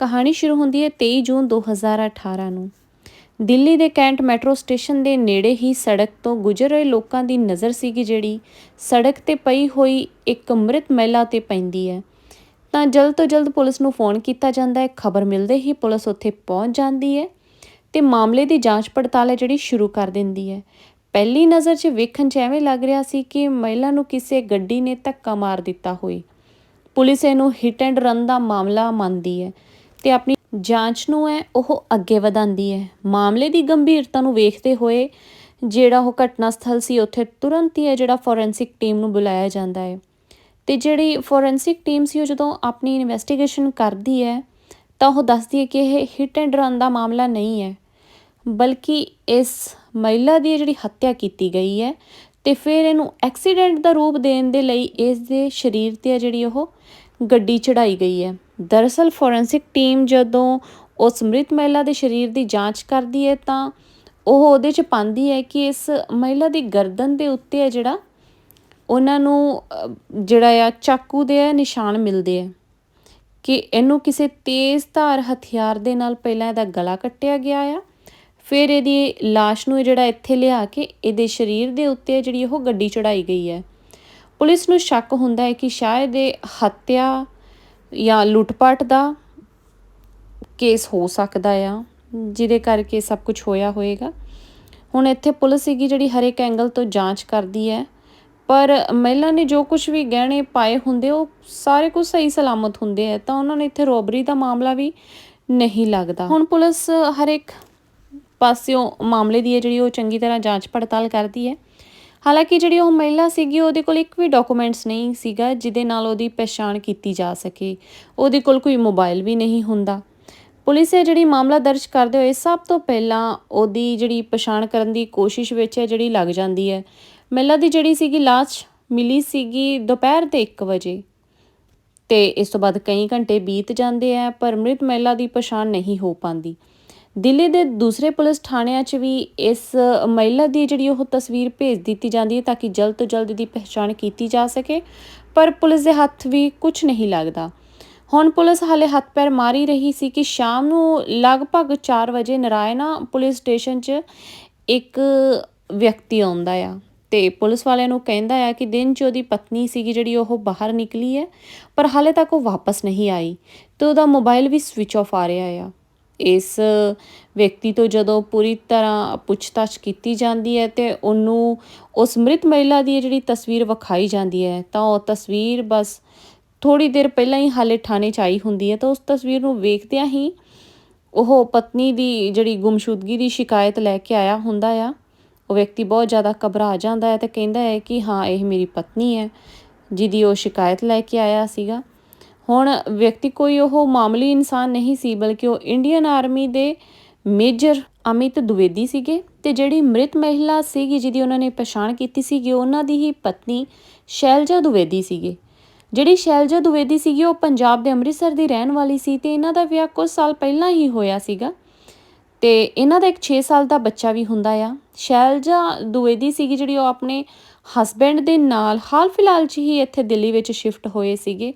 ਕਹਾਣੀ ਸ਼ੁਰੂ ਹੁੰਦੀ ਹੈ 23 ਜੂਨ 2018 ਨੂੰ। ਦਿੱਲੀ ਦੇ ਕੈਂਟ ਮੈਟਰੋ ਸਟੇਸ਼ਨ ਦੇ ਨੇੜੇ ਹੀ ਸੜਕ ਤੋਂ ਗੁਜ਼ਰ ਰਹੇ ਲੋਕਾਂ ਦੀ ਨਜ਼ਰ ਸੀਗੀ ਜਿਹੜੀ। ਸੜਕ ਤੇ ਪਈ ਹੋਈ ਇੱਕ ਮ੍ਰਿਤ ਮਹਿਲਾ ਤੇ ਪੈਂਦੀ ਹੈ। ਤਾਂ ਜਲਦ ਤੋਂ ਜਲਦ ਪੁਲਿਸ ਨੂੰ ਫੋਨ ਕੀਤਾ ਜਾਂਦਾ ਹੈ। ਖਬਰ ਮਿਲਦੇ ਹੀ ਪੁਲਿਸ ਉੱਥੇ ਪਹੁੰਚ ਜਾਂਦੀ ਹੈ ਤੇ ਮਾਮਲੇ ਦੀ ਜਾਂਚ ਪੜਤਾਲ ਹੈ ਜਿਹੜੀ ਸ਼ੁਰੂ ਕਰ ਦਿੰਦੀ ਹੈ। ਪਹਿਲੀ ਨਜ਼ਰ 'ਚ ਵੇਖਣ 'ਚ ਐਵੇਂ ਲੱਗ ਰਿਹਾ ਸੀ ਕਿ ਮਹਿਲਾ ਨੂੰ ਕਿਸੇ ਗੱਡੀ ਨੇ ਧੱਕਾ ਮਾਰ ਦਿੱਤਾ ਹੋਈ ਪੁਲਿਸ ਇਹਨੂੰ ਹਿੱਟ ਐਂਡ ਰਨ ਦਾ ਮਾਮਲਾ ਮੰਨਦੀ ਹੈ। ਤੇ ਆਪਣੀ ਜਾਂਚ ਨੂੰ ਹੈ, ਉਹ ਅੱਗੇ ਵਧਾਉਂਦੀ ਹੈ। ਮਾਮਲੇ ਦੀ ਗੰਭੀਰਤਾ ਨੂੰ ਵੇਖਦੇ ਹੋਏ ਜਿਹੜਾ ਉਹ ਘਟਨਾ ਸਥਲ ਸੀ, ਉੱਥੇ ਤੁਰੰਤ ਹੀ ਹੈ ਜਿਹੜਾ ਫੋਰੈਂਸਿਕ ਟੀਮ ਨੂੰ ਬੁਲਾਇਆ ਜਾਂਦਾ ਹੈ। ਤੇ ਜਿਹੜੀ ਫੋਰੈਂਸਿਕ ਟੀਮ ਸੀ, ਉਹ ਜਦੋਂ ਆਪਣੀ ਇਨਵੈਸਟੀਗੇਸ਼ਨ ਕਰਦੀ ਹੈ, ਤਾਂ ਉਹ ਦੱਸਦੀ ਹੈ ਕਿ ਇਹ ਹਿੱਟ ਐਂਡ ਰਨ ਦਾ ਮਾਮਲਾ ਨਹੀਂ ਹੈ, ਬਲਕਿ ਇਸ ਮਹਿਲਾ ਦੀ ਜਿਹੜੀ ਹੱਤਿਆ ਕੀਤੀ ਗਈ ਹੈ ਤੇ ਫਿਰ ਇਹਨੂੰ ਐਕਸੀਡੈਂਟ ਦਾ ਰੂਪ ਦੇਣ ਦੇ ਲਈ ਇਸ ਦੇ ਸਰੀਰ ਤੇ ਜਿਹੜੀ ਉਹ ਗੱਡੀ ਚੜਾਈ ਗਈ ਹੈ। ਦਰਅਸਲ ਫੋਰੈਂਸਿਕ ਟੀਮ ਜਦੋਂ ਉਸ ਮ੍ਰਿਤ ਮਹਿਲਾ ਦੇ ਸਰੀਰ ਦੀ ਜਾਂਚ ਕਰਦੀ ਹੈ ਤਾਂ ਉਹ ਉਹਦੇ ਚ ਪਾਉਂਦੀ ਹੈ ਕਿ ਇਸ ਮਹਿਲਾ ਦੀ ਗਰਦਨ ਦੇ ਉੱਤੇ ਹੈ ਜਿਹੜਾ, ਉਹਨਾਂ ਨੂੰ ਜਿਹੜਾ ਆ ਚਾਕੂ ਦੇ ਆ ਨਿਸ਼ਾਨ ਮਿਲਦੇ ਆ ਕਿ ਇਹਨੂੰ ਕਿਸੇ ਤੇਜ਼ ਧਾਰ ਹਥਿਆਰ ਦੇ ਨਾਲ ਪਹਿਲਾਂ ਇਹਦਾ ਗਲਾ ਕੱਟਿਆ ਗਿਆ ਆ, ਫਿਰ ਇਹਦੀ ਲਾਸ਼ ਨੂੰ ਜਿਹੜਾ ਇੱਥੇ ਲਿਆ ਕੇ ਇਹਦੇ ਸਰੀਰ ਦੇ ਉੱਤੇ ਜਿਹੜੀ ਉਹ ਗੱਡੀ ਚੜਾਈ ਗਈ ਹੈ। ਪੁਲਿਸ ਨੂੰ ਸ਼ੱਕ ਹੁੰਦਾ ਹੈ ਕਿ ਸ਼ਾਇਦ ਇਹ ਹੱਤਿਆ ਜਾਂ ਲੁੱਟਪਾਟ ਦਾ ਕੇਸ ਹੋ ਸਕਦਾ ਆ, ਜਿਹਦੇ ਕਰਕੇ ਸਭ ਕੁਝ ਹੋਇਆ ਹੋਏਗਾ। ਹੁਣ ਇੱਥੇ ਪੁਲਿਸ ਸੀਗੀ ਜਿਹੜੀ ਹਰ ਇੱਕ ਐਂਗਲ ਤੋਂ ਜਾਂਚ ਕਰਦੀ ਹੈ, ਪਰ ਮਹਿਲਾ ਨੇ ਜੋ ਕੁਝ ਵੀ ਗਹਿਣੇ ਪਾਏ ਹੁੰਦੇ, ਉਹ ਸਾਰੇ ਕੁਝ ਸਹੀ ਸਲਾਮਤ ਹੁੰਦੇ ਆ, ਤਾਂ ਉਹਨਾਂ ਨੇ ਇੱਥੇ ਰੋਬਰੀ ਦਾ ਮਾਮਲਾ ਵੀ ਨਹੀਂ ਲੱਗਦਾ। ਹੁਣ ਪੁਲਿਸ ਹਰ ਇੱਕ ਪਾਸਿਓਂ ਮਾਮਲੇ ਦੀ ਹੈ ਜਿਹੜੀ ਉਹ ਚੰਗੀ ਤਰ੍ਹਾਂ ਜਾਂਚ ਪੜਤਾਲ ਕਰਦੀ ਹੈ। ਹਾਲਾਂਕਿ ਜਿਹੜੀ ਉਹ ਮਹਿਲਾ ਸੀਗੀ, ਉਹਦੇ ਕੋਲ ਇੱਕ ਵੀ ਡਾਕੂਮੈਂਟਸ ਨਹੀਂ ਸੀਗਾ ਜਿਹਦੇ ਨਾਲ ਉਹਦੀ ਪਛਾਣ ਕੀਤੀ ਜਾ ਸਕੇ। ਉਹਦੇ ਕੋਲ ਕੋਈ ਮੋਬਾਈਲ ਵੀ ਨਹੀਂ ਹੁੰਦਾ। ਪੁਲਿਸ ਇਹ ਜਿਹੜੀ ਮਾਮਲਾ ਦਰਜ ਕਰਦੇ ਹੋਏ, ਸਭ ਤੋਂ ਪਹਿਲਾਂ ਉਹਦੀ ਜਿਹੜੀ ਪਛਾਣ ਕਰਨ ਦੀ ਕੋਸ਼ਿਸ਼ ਵਿੱਚ ਹੈ ਜਿਹੜੀ ਲੱਗ ਜਾਂਦੀ ਹੈ। ਮਹਿਲਾ ਦੀ ਜਿਹੜੀ ਸੀਗੀ ਲਾਸ਼ ਮਿਲੀ ਸੀਗੀ ਦੁਪਹਿਰ ਦੇ 1 ਵਜੇ। ਤੇ ਇਸ ਤੋਂ ਬਾਅਦ ਕਈ ਘੰਟੇ ਬੀਤ ਜਾਂਦੇ ਆ, ਪਰ ਮ੍ਰਿਤ ਮਹਿਲਾ ਦੀ ਪਛਾਣ ਨਹੀਂ ਹੋ ਪਾਉਂਦੀ ਦਿੱਲੀ ਦੇ ਦੂਸਰੇ ਪੁਲਿਸ ਥਾਣਿਆਂ 'ਚ ਵੀ ਇਸ ਮਹਿਲਾ ਦੀ ਜਿਹੜੀ ਉਹ ਤਸਵੀਰ ਭੇਜ ਦਿੱਤੀ ਜਾਂਦੀ ਹੈ ਤਾਂ ਕਿ ਜਲਦ ਤੋਂ ਜਲਦ ਦੀ ਪਛਾਣ ਕੀਤੀ ਜਾ ਸਕੇ, ਪਰ ਪੁਲਿਸ ਦੇ ਹੱਥ ਵੀ ਕੁਝ ਨਹੀਂ ਲੱਗਦਾ। ਹੁਣ ਪੁਲਿਸ ਹਾਲੇ ਹੱਥ ਪੈਰ ਮਾਰੀ ਰਹੀ ਸੀ ਕਿ ਸ਼ਾਮ ਨੂੰ ਲਗਭਗ 4 ਵਜੇ ਨਰਾਇਣਾ ਪੁਲਿਸ ਸਟੇਸ਼ਨ 'ਚ ਇੱਕ ਵਿਅਕਤੀ ਆਉਂਦਾ ਆ ਤੇ ਪੁਲਿਸ ਵਾਲਿਆਂ ਨੂੰ ਕਹਿੰਦਾ ਆ ਕਿ ਦਿਨ 'ਚ ਉਹਦੀ ਪਤਨੀ ਸੀਗੀ ਜਿਹੜੀ ਉਹ ਬਾਹਰ ਨਿਕਲੀ ਹੈ, ਪਰ ਹਾਲੇ ਤੱਕ ਉਹ ਵਾਪਸ ਨਹੀਂ ਆਈ ਤੇ ਉਹਦਾ ਮੋਬਾਈਲ ਵੀ ਸਵਿਚ ਆਫ ਆ ਰਿਹਾ ਆ। ਇਸ ਵਿਅਕਤੀ ਤੋਂ ਜਦੋਂ ਪੂਰੀ ਤਰ੍ਹਾਂ ਪੁੱਛਤਾਛ ਕੀਤੀ ਜਾਂਦੀ ਹੈ ਤੇ ਉਹਨੂੰ ਉਸ ਮ੍ਰਿਤ ਮਹਿਲਾ ਦੀ ਜਿਹੜੀ ਤਸਵੀਰ ਵਿਖਾਈ ਜਾਂਦੀ ਹੈ, ਤਾਂ ਉਹ ਤਸਵੀਰ ਬਸ ਥੋੜੀ ਦੇਰ ਪਹਿਲਾਂ ਹੀ ਹਾਲੇ ਥਾਣੇ 'ਚ ਆਈ ਹੁੰਦੀ ਹੈ, ਤਾਂ ਉਸ ਤਸਵੀਰ ਨੂੰ ਵੇਖਦਿਆਂ ਹੀ ਉਹ ਪਤਨੀ ਦੀ ਜਿਹੜੀ ਗੁੰਮਸ਼ੁਦਗੀ ਦੀ ਸ਼ਿਕਾਇਤ ਲੈ ਕੇ ਆਇਆ ਹੁੰਦਾ ਆ। ਉਹ ਵਿਅਕਤੀ ਬਹੁਤ ਜ਼ਿਆਦਾ ਘਬਰਾ ਜਾਂਦਾ ਹੈ ਤੇ ਕਹਿੰਦਾ ਹੈ ਕਿ ਹਾਂ, ਇਹ ਮੇਰੀ ਪਤਨੀ ਹੈ, ਜਿਹਦੀ ਉਹ ਸ਼ਿਕਾਇਤ ਲੈ ਕੇ ਆਇਆ ਸੀਗਾ। ਹੁਣ ਵਿਅਕਤੀ ਕੋਈ ਉਹ ਮਾਮੂਲੀ ਇਨਸਾਨ ਨਹੀਂ ਸੀ, ਬਲਕਿ ਉਹ ਇੰਡੀਅਨ ਆਰਮੀ ਦੇ ਮੇਜਰ ਅਮਿਤ ਦੁਵੇਦੀ ਸੀਗੇ ਤੇ ਜਿਹੜੀ ਮ੍ਰਿਤ ਮਹਿਲਾ ਸੀਗੀ ਜਿਹਦੀ ਉਹਨਾਂ ਨੇ ਪਛਾਣ ਕੀਤੀ ਸੀਗੀ, ਉਹਨਾਂ ਦੀ ਹੀ ਪਤਨੀ ਸ਼ੈਲਜਾ ਦੁਵੇਦੀ ਸੀਗੇ। ਜਿਹੜੀ ਸ਼ੈਲਜਾ ਦੁਵੇਦੀ ਸੀਗੀ, ਉਹ ਪੰਜਾਬ ਦੇ ਅੰਮ੍ਰਿਤਸਰ ਦੀ ਰਹਿਣ ਵਾਲੀ ਸੀ ਤੇ ਇਹਨਾਂ ਦਾ ਵਿਆਹ ਕੁਝ ਸਾਲ ਪਹਿਲਾਂ ਹੀ ਹੋਇਆ ਸੀਗਾ। ਤੇ ਇਹਨਾਂ ਦਾ ਇੱਕ 6 ਸਾਲ ਦਾ ਬੱਚਾ ਵੀ ਹੁੰਦਾ ਆ। ਸ਼ੈਲਜਾ ਦੁਵੇਦੀ ਸੀਗੀ ਜਿਹੜੀ ਉਹ ਆਪਣੇ ਹਸਬੈਂਡ ਦੇ ਨਾਲ, ਹਾਲ ਫਿਲਹਾਲ 'ਚ ਹੀ ਇੱਥੇ ਦਿੱਲੀ ਵਿੱਚ ਸ਼ਿਫਟ ਹੋਏ ਸੀਗੇ।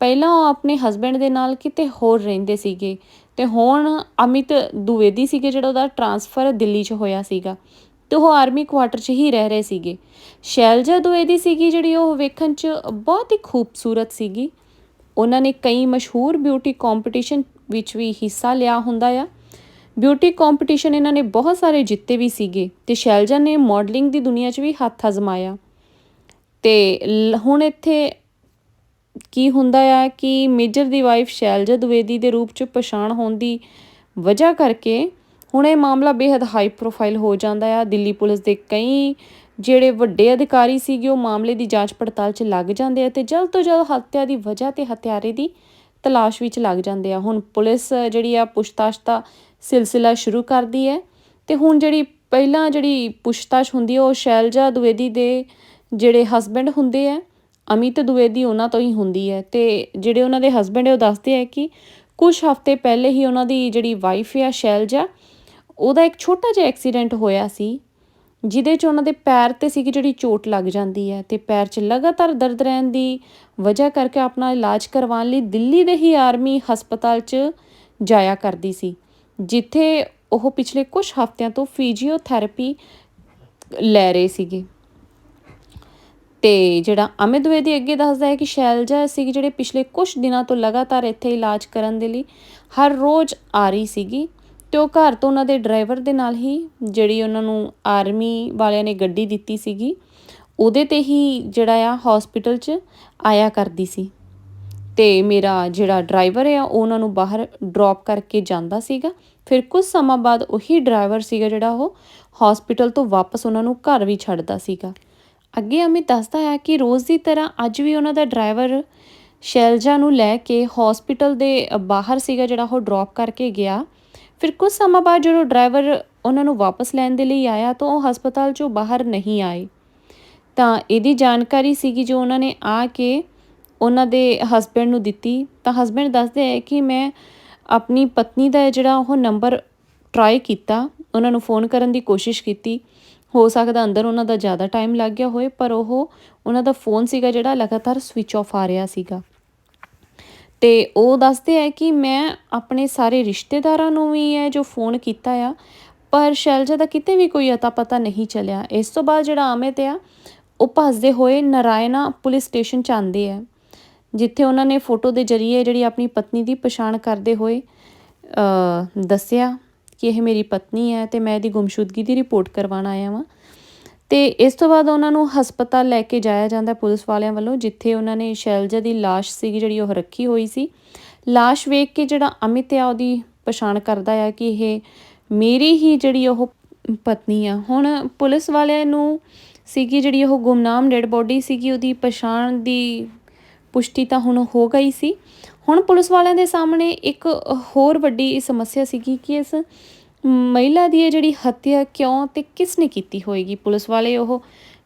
ਪਹਿਲਾਂ ਉਹ ਆਪਣੇ ਹਸਬੈਂਡ ਦੇ ਨਾਲ ਕਿਤੇ ਹੋਰ ਰਹਿੰਦੇ ਸੀਗੇ ਤੇ ਹੁਣ ਅਮਿਤ ਦੁਵੇਦੀ ਸੀਗੇ ਜਿਹੜਾ ਉਹਦਾ ਟਰਾਂਸਫਰ ਦਿੱਲੀ 'ਚ ਹੋਇਆ ਸੀਗਾ ਤੇ ਉਹ ਆਰਮੀ ਕੁਆਟਰ 'ਚ ਹੀ ਰਹਿ ਰਹੇ ਸੀਗੇ। ਸ਼ੈਲਜਾ ਦੁਵੇਦੀ ਸੀਗੀ ਜਿਹੜੀ ਉਹ ਵੇਖਣ 'ਚ ਬਹੁਤ ਹੀ ਖੂਬਸੂਰਤ ਸੀਗੀ। ਉਹਨਾਂ ਨੇ ਕਈ ਮਸ਼ਹੂਰ ਬਿਊਟੀ ਕੰਪੀਟੀਸ਼ਨ ਵਿੱਚ ਵੀ ਹਿੱਸਾ ਲਿਆ ਹੁੰਦਾ ਆ। ਬਿਊਟੀ ਕੰਪੀਟੀਸ਼ਨ ਇਹਨਾਂ ਨੇ ਬਹੁਤ ਸਾਰੇ ਜਿੱਤੇ ਵੀ ਸੀਗੇ ਤੇ ਸ਼ੈਲਜਾ ਨੇ ਮਾਡਲਿੰਗ ਦੀ ਦੁਨੀਆ 'ਚ ਵੀ ਹੱਥ ਅਜ਼ਮਾਇਆ। ਤੇ ਲ- ਹੁਣ ਇੱਥੇ ਕੀ ਹੁੰਦਾ ਆ ਕਿ ਮੇਜਰ ਦੀ ਵਾਈਫ ਸ਼ੈਲਜਾ ਦੁਵੇਦੀ ਦੇ ਰੂਪ 'ਚ ਪਛਾਣ ਹੋਣ ਦੀ ਵਜ੍ਹਾ ਕਰਕੇ ਹੁਣ ਇਹ ਮਾਮਲਾ ਬੇहद ਹਾਈ ਪ੍ਰੋਫਾਈਲ ਹੋ ਜਾਂਦਾ ਆ। ਦਿੱਲੀ ਪੁਲਿਸ ਦੇ ਕਈ ਜਿਹੜੇ ਵੱਡੇ ਅਧਿਕਾਰੀ ਸੀਗੇ, ਉਹ ਮਾਮਲੇ ਦੀ ਜਾਂਚ ਪੜਤਾਲ 'ਚ ਲੱਗ ਜਾਂਦੇ ਆ ਤੇ ਜਲਦ ਤੋਂ ਜਲਦ ਹੱਤਿਆ ਦੀ ਵਜ੍ਹਾ ਤੇ ਹਥਿਆਰੇ ਦੀ ਤਲਾਸ਼ ਵਿੱਚ ਲੱਗ ਜਾਂਦੇ ਆ। ਹੁਣ ਪੁਲਿਸ ਜਿਹੜੀ ਆ ਪੁੱਛਤਾਛ ਦਾ ਸਿਲਸਿਲਾ ਸ਼ੁਰੂ ਕਰਦੀ ਹੈ ਤੇ ਹੁਣ ਜਿਹੜੀ ਪਹਿਲਾਂ ਜਿਹੜੀ ਪੁੱਛਤਾਛ ਹੁੰਦੀ ਹੈ ਉਹ ਸ਼ੈਲਜਾ ਦੁਵੇਦੀ ਦੇ ਜਿਹੜੇ ਹਸਬੈਂਡ ਹੁੰਦੇ ਆ ਅਮਿਤ ਦੁਵੇਦੀ ਉਹਨਾਂ ਤੋਂ ਹੀ ਹੁੰਦੀ ਹੈ ਤੇ ਜਿਹੜੇ ਉਹਨਾਂ ਦੇ ਹਸਬੈਂਡ ਹੈ ਉਹ ਦੱਸਦੇ ਆ ਕਿ ਕੁਝ ਹਫ਼ਤੇ ਪਹਿਲੇ ਹੀ ਉਹਨਾਂ ਦੀ ਜਿਹੜੀ ਵਾਈਫ ਆ, ਸ਼ੈਲਜਾ, ਉਹਦਾ ਇੱਕ ਛੋਟਾ ਜਿਹਾ ਐਕਸੀਡੈਂਟ ਹੋਇਆ ਸੀ, ਜਿਹਦੇ 'ਚ ਉਹਨਾਂ ਦੇ ਪੈਰ ਤੇ ਸੀਗੀ ਜਿਹੜੀ ਚੋਟ ਲੱਗ ਜਾਂਦੀ ਹੈ ਤੇ ਪੈਰ 'ਚ ਲਗਾਤਾਰ ਦਰਦ ਰਹਿਣ ਦੀ ਵਜ੍ਹਾ ਕਰਕੇ ਆਪਣਾ ਇਲਾਜ ਕਰਵਾਉਣ ਲਈ ਦਿੱਲੀ ਦੇ ਹੀ ਆਰਮੀ ਹਸਪਤਾਲ 'ਚ ਜਾਇਆ ਕਰਦੀ ਸੀ, ਜਿੱਥੇ ਉਹ ਪਿਛਲੇ ਕੁਝ ਹਫ਼ਤਿਆਂ ਤੋਂ ਫਿਜ਼ੀਓਥੈਰੇਪੀ ਲੈ ਰਹੇ ਸੀਗੇ। ਤੇ ਜਿਹੜਾ ਅਮਿਤ ਦਵੇਦੀ ਅੱਗੇ ਦੱਸਦਾ ਹੈ ਕਿ ਸ਼ੈਲਜਾ ਸੀ ਜਿਹੜੇ ਪਿਛਲੇ ਕੁਝ ਦਿਨਾਂ ਤੋਂ ਲਗਾਤਾਰ ਇੱਥੇ ਇਲਾਜ ਕਰਨ ਦੇ ਲਈ ਹਰ ਰੋਜ਼ ਆ ਰਹੀ ਸੀਗੀ ਤੇ ਉਹ ਘਰ ਤੋਂ ਉਹਨਾਂ ਦੇ ਡਰਾਈਵਰ ਦੇ ਨਾਲ ਹੀ ਜਿਹੜੀ ਉਹਨਾਂ ਨੂੰ ਆਰਮੀ ਵਾਲਿਆਂ ਨੇ ਗੱਡੀ ਦਿੱਤੀ ਸੀਗੀ, ਉਹਦੇ ਤੇ ਹੀ ਜਿਹੜਾ ਆ ਹਸਪੀਟਲ 'ਚ ਆਇਆ ਕਰਦੀ ਸੀ। ਤੇ ਮੇਰਾ ਜਿਹੜਾ ਡਰਾਈਵਰ ਆ, ਉਹ ਉਹਨਾਂ ਨੂੰ ਬਾਹਰ ਡ੍ਰੌਪ ਕਰਕੇ ਜਾਂਦਾ ਸੀਗਾ। ਫਿਰ ਕੁਝ ਸਮਾਂ ਬਾਅਦ ਉਹੀ ਡਰਾਈਵਰ ਸੀਗਾ ਜਿਹੜਾ ਉਹ ਹਸਪੀਟਲ ਤੋਂ ਵਾਪਸ ਉਹਨਾਂ ਨੂੰ ਘਰ ਵੀ ਛੱਡਦਾ ਸੀਗਾ। ਅੱਗੇ ਅਮਿਤ ਦੱਸਦਾ ਹੈ ਕਿ ਰੋਜ਼ ਦੀ ਤਰ੍ਹਾਂ ਅੱਜ ਵੀ ਉਹਨਾਂ ਦਾ ਡਰਾਈਵਰ ਸ਼ੈਲਜਾ ਨੂੰ ਲੈ ਕੇ ਹਸਪੀਟਲ ਦੇ ਬਾਹਰ ਸੀਗਾ ਜਿਹੜਾ ਉਹ ਡ੍ਰੌਪ ਕਰਕੇ ਗਿਆ। ਫਿਰ ਕੁਝ ਸਮਾਂ ਬਾਅਦ ਜਦੋਂ ਡਰਾਈਵਰ ਉਹਨਾਂ ਨੂੰ ਵਾਪਸ ਲੈਣ ਦੇ ਲਈ ਆਇਆ ਤਾਂ ਉਹ ਹਸਪਤਾਲ 'ਚੋਂ ਬਾਹਰ ਨਹੀਂ ਆਏ। ਤਾਂ ਇਹਦੀ ਜਾਣਕਾਰੀ ਸੀਗੀ ਜੋ ਉਹਨਾਂ ਨੇ ਆ ਕੇ ਉਹਨਾਂ ਦੇ ਹਸਬੈਂਡ ਨੂੰ ਦਿੱਤੀ। ਤਾਂ ਹਸਬੈਂਡ ਦੱਸਦੇ ਹੈ ਕਿ ਮੈਂ ਆਪਣੀ ਪਤਨੀ ਦਾ ਜਿਹੜਾ ਉਹ ਨੰਬਰ ਟਰਾਈ ਕੀਤਾ। ਉਹਨਾਂ ਨੂੰ ਫੋਨ ਕਰਨ ਦੀ ਕੋਸ਼ਿਸ਼ ਕੀਤੀ। ਹੋ ਸਕਦਾ ਅੰਦਰ ਉਹਨਾਂ ਦਾ ਜ਼ਿਆਦਾ ਟਾਈਮ ਲੱਗ ਗਿਆ ਹੋਏ ਪਰ ਉਹ ਉਹਨਾਂ ਦਾ ਫੋਨ ਸੀਗਾ ਜਿਹੜਾ ਲਗਾਤਾਰ ਸਵਿਚ ਆਫ ਆ ਰਿਹਾ ਸੀਗਾ। ਤੇ ਉਹ ਦੱਸਦੇ ਆ ਕਿ ਮੈਂ ਆਪਣੇ ਸਾਰੇ ਰਿਸ਼ਤੇਦਾਰਾਂ ਨੂੰ ਵੀ ਹੈ ਜੋ ਫੋਨ ਕੀਤਾ ਆ, ਪਰ ਸ਼ੈਲਜਾ ਦਾ ਕਿਤੇ ਵੀ ਕੋਈ ਅਤਾ ਪਤਾ ਨਹੀਂ ਚੱਲਿਆ। ਇਸ ਤੋਂ ਬਾਅਦ ਜਿਹੜਾ ਅਮਿਤ ਆ, ਉਹ ਭੱਜਦੇ ਹੋਏ ਨਰਾਇਣਾ ਪੁਲਿਸ ਸਟੇਸ਼ਨ ਚ ਆਉਂਦੇ ਆ, ਜਿੱਥੇ ਉਹਨਾਂ ਨੇ ਫੋਟੋ ਦੇ ਜ਼ਰੀਏ ਜਿਹੜੀ ਆਪਣੀ ਪਤਨੀ ਦੀ ਪਛਾਣ ਕਰਦੇ ਹੋਏ ਦੱਸਿਆ। ਕਿ ਇਹ ਮੇਰੀ ਪਤਨੀ ਹੈ ਤੇ ਮੈਂ ਇਹਦੀ ਗੁੰਮਸ਼ੁਦਗੀ ਦੀ ਰਿਪੋਰਟ ਕਰਵਾਉਣ ਆਇਆ ਵਾਂ ਤੇ ਇਸ ਤੋਂ ਬਾਅਦ ਉਹਨਾਂ ਨੂੰ ਹਸਪਤਾਲ ਲੈ ਕੇ ਜਾਇਆ ਜਾਂਦਾ ਪੁਲਿਸ ਵਾਲਿਆਂ ਵੱਲੋਂ ਜਿੱਥੇ ਉਹਨਾਂ ਨੇ ਸ਼ੈਲਜਾ ਦੀ লাশ ਸੀਗੀ ਜਿਹੜੀ ਉਹ ਰੱਖੀ ਹੋਈ ਸੀ লাশ ਵੇਖ ਕੇ ਜਿਹੜਾ ਅਮਿਤ ਆ ਉਹਦੀ ਪਛਾਣ ਕਰਦਾ ਆ ਕਿ ਇਹ ਮੇਰੀ ਹੀ ਜਿਹੜੀ ਉਹ ਪਤਨੀ ਆ ਹੁਣ ਪੁਲਿਸ ਵਾਲਿਆਂ ਨੂੰ ਸੀਗੀ ਜਿਹੜੀ ਉਹ ਗੁਮਨਾਮ ਡੈਡ ਬੋਡੀ ਸੀਗੀ ਉਹਦੀ ਪਛਾਣ ਦੀ ਪੁਸ਼ਟੀ ਤਾਂ ਹੁਣ ਹੋ ਗਈ ਸੀ ਹੁਣ ਪੁਲਿਸ ਵਾਲਿਆਂ ਦੇ ਸਾਹਮਣੇ ਇੱਕ ਹੋਰ ਵੱਡੀ ਸਮੱਸਿਆ ਸੀਗੀ ਕਿ ਇਸ ਮਹਿਲਾ ਦੀ ਇਹ ਜਿਹੜੀ ਹੱਤਿਆ ਕਿਉਂ ਤੇ ਕਿਸ ਨੇ ਕੀਤੀ ਹੋਏਗੀ? ਪੁਲਿਸ ਵਾਲੇ ਉਹ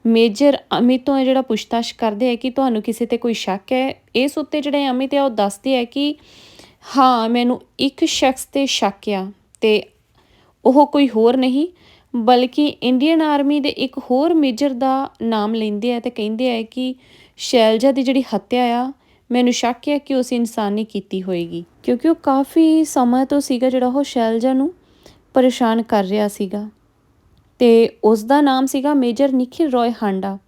ਮੇਜਰ ਅਮਿਤ ਤੋਂ ਇਹ ਜਿਹੜਾ ਪੁੱਛਤਾਛ ਕਰਦੇ ਆ ਕਿ ਤੁਹਾਨੂੰ ਕਿਸੇ ਤੇ ਕੋਈ ਸ਼ੱਕ ਹੈ? ਇਸ ਉੱਤੇ ਜਿਹੜੇ ਅਮਿਤ ਆ, ਉਹ ਦੱਸਦੇ ਆ ਕਿ ਹਾਂ, ਮੈਨੂੰ ਇੱਕ ਸ਼ਖਸ ਤੇ ਸ਼ੱਕ ਆ ਤੇ ਉਹ ਕੋਈ ਹੋਰ ਨਹੀਂ, ਬਲਕਿ ਇੰਡੀਅਨ ਆਰਮੀ ਦੇ ਇੱਕ ਹੋਰ ਮੇਜਰ ਦਾ ਨਾਮ ਲੈਂਦੇ ਆ ਤੇ ਕਹਿੰਦੇ ਆ ਕਿ ਸ਼ੈਲਜਾ ਦੀ ਜਿਹੜੀ ਹੱਤਿਆ ਆ ਮੈਨੂੰ ਸ਼ੱਕ ਹੈ ਕਿ ਉਸ ਇਨਸਾਨ ਨੇ ਕੀਤੀ ਹੋਏਗੀ। ਕਿਉਂਕਿ ਉਹ ਕਾਫੀ ਸਮਾਂ ਤੋਂ ਸੀਗਾ ਜਿਹੜਾ ਉਹ ਸ਼ੈਲਜਾ ਨੂੰ ਪਰੇਸ਼ਾਨ ਕਰ ਰਿਹਾ ਸੀਗਾ। ਤੇ ਉਸ ਦਾ ਨਾਮ ਸੀਗਾ ਮੇਜਰ ਨikhil roy ਹਾਂਡਾ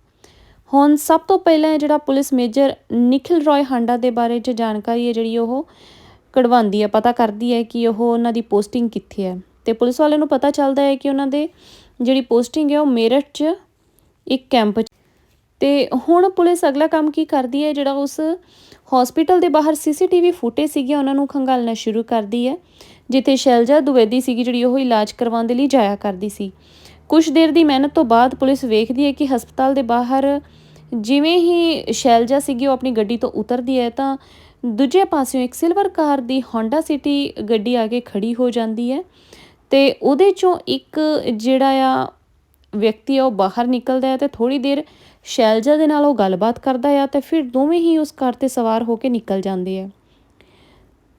ਹੁਣ ਸਭ ਤੋਂ ਪਹਿਲਾਂ ਜਿਹੜਾ police major Nikhil roy Handa ਦੇ ਬਾਰੇ ਚ ਜਾਣਕਾਰੀ ਹੈ ਜਿਹੜੀ ਉਹ ਕਢਵਾਉਂਦੀ ਹੈ, ਪਤਾ ਕਰਦੀ ਹੈ ਕਿ ਉਹ ਉਹਨਾਂ ਦੀ ਪੋਸਟਿੰਗ ਕਿੱਥੇ ਹੈ। ਤੇ ਪੁਲਿਸ ਵਾਲਿਆਂ ਨੂੰ ਪਤਾ ਚੱਲਦਾ ਹੈ ਕਿ ਉਹਨਾਂ ਦੇ ਜਿਹੜੀ ਪੋਸਟਿੰਗ ਹੈ ਉਹ ਮੇਰਠ 'ਚ ਇੱਕ ਕੈਂਪ 'ਚ ਤੇ ਹੁਣ ਪੁਲਿਸ ਅਗਲਾ ਕੰਮ ਕੀ ਕਰਦੀ ਹੈ? ਜਿਹੜਾ ਉਸ ਹਸਪੀਟਲ ਦੇ ਬਾਹਰ ਸੀਸੀਟੀਵੀ ਫੁਟੇਜ ਸੀਗੀ, ਉਹਨਾਂ ਨੂੰ ਖੰਗਾਲਣਾ ਸ਼ੁਰੂ ਕਰਦੀ ਹੈ। ਜਿੱਥੇ ਸ਼ੈਲਜਾ ਦੁਵੇਦੀ ਸੀਗੀ, ਜਿਹੜੀ ਉਹ ਇਲਾਜ ਕਰਵਾਉਣ ਦੇ ਲਈ ਜਾਇਆ ਕਰਦੀ ਸੀ। ਕੁਝ ਦੇਰ ਦੀ ਮਿਹਨਤ ਤੋਂ ਬਾਅਦ ਪੁਲਿਸ ਵੇਖਦੀ ਹੈ ਕਿ ਹਸਪਤਾਲ ਦੇ ਬਾਹਰ ਜਿਵੇਂ ਹੀ ਸ਼ੈਲਜਾ ਸੀਗੀ, ਉਹ ਆਪਣੀ ਗੱਡੀ ਤੋਂ ਉਤਰਦੀ ਹੈ, ਤਾਂ ਦੂਜੇ ਪਾਸਿਓਂ ਇੱਕ ਸਿਲਵਰ ਕਾਰ ਦੀ ਹੋਂਡਾ ਸਿਟੀ ਗੱਡੀ ਆ ਕੇ ਖੜੀ ਹੋ ਜਾਂਦੀ ਹੈ ਤੇ ਉਹਦੇ ਚੋਂ ਇੱਕ ਜਿਹੜਾ ਆ ਵਿਅਕਤੀ ਆ, ਉਹ ਬਾਹਰ ਨਿਕਲਦਾ ਹੈ ਤੇ ਥੋੜੀ ਦੇਰ ਸ਼ੈਲਜਾ ਦੇ ਨਾਲ ਉਹ ਗੱਲਬਾਤ ਕਰਦਾ ਆ ਤੇ ਫਿਰ ਦੋਵੇਂ ਹੀ ਉਸ ਕਾਰ ਤੇ ਸਵਾਰ ਹੋ ਕੇ ਨਿਕਲ ਜਾਂਦੇ ਆ।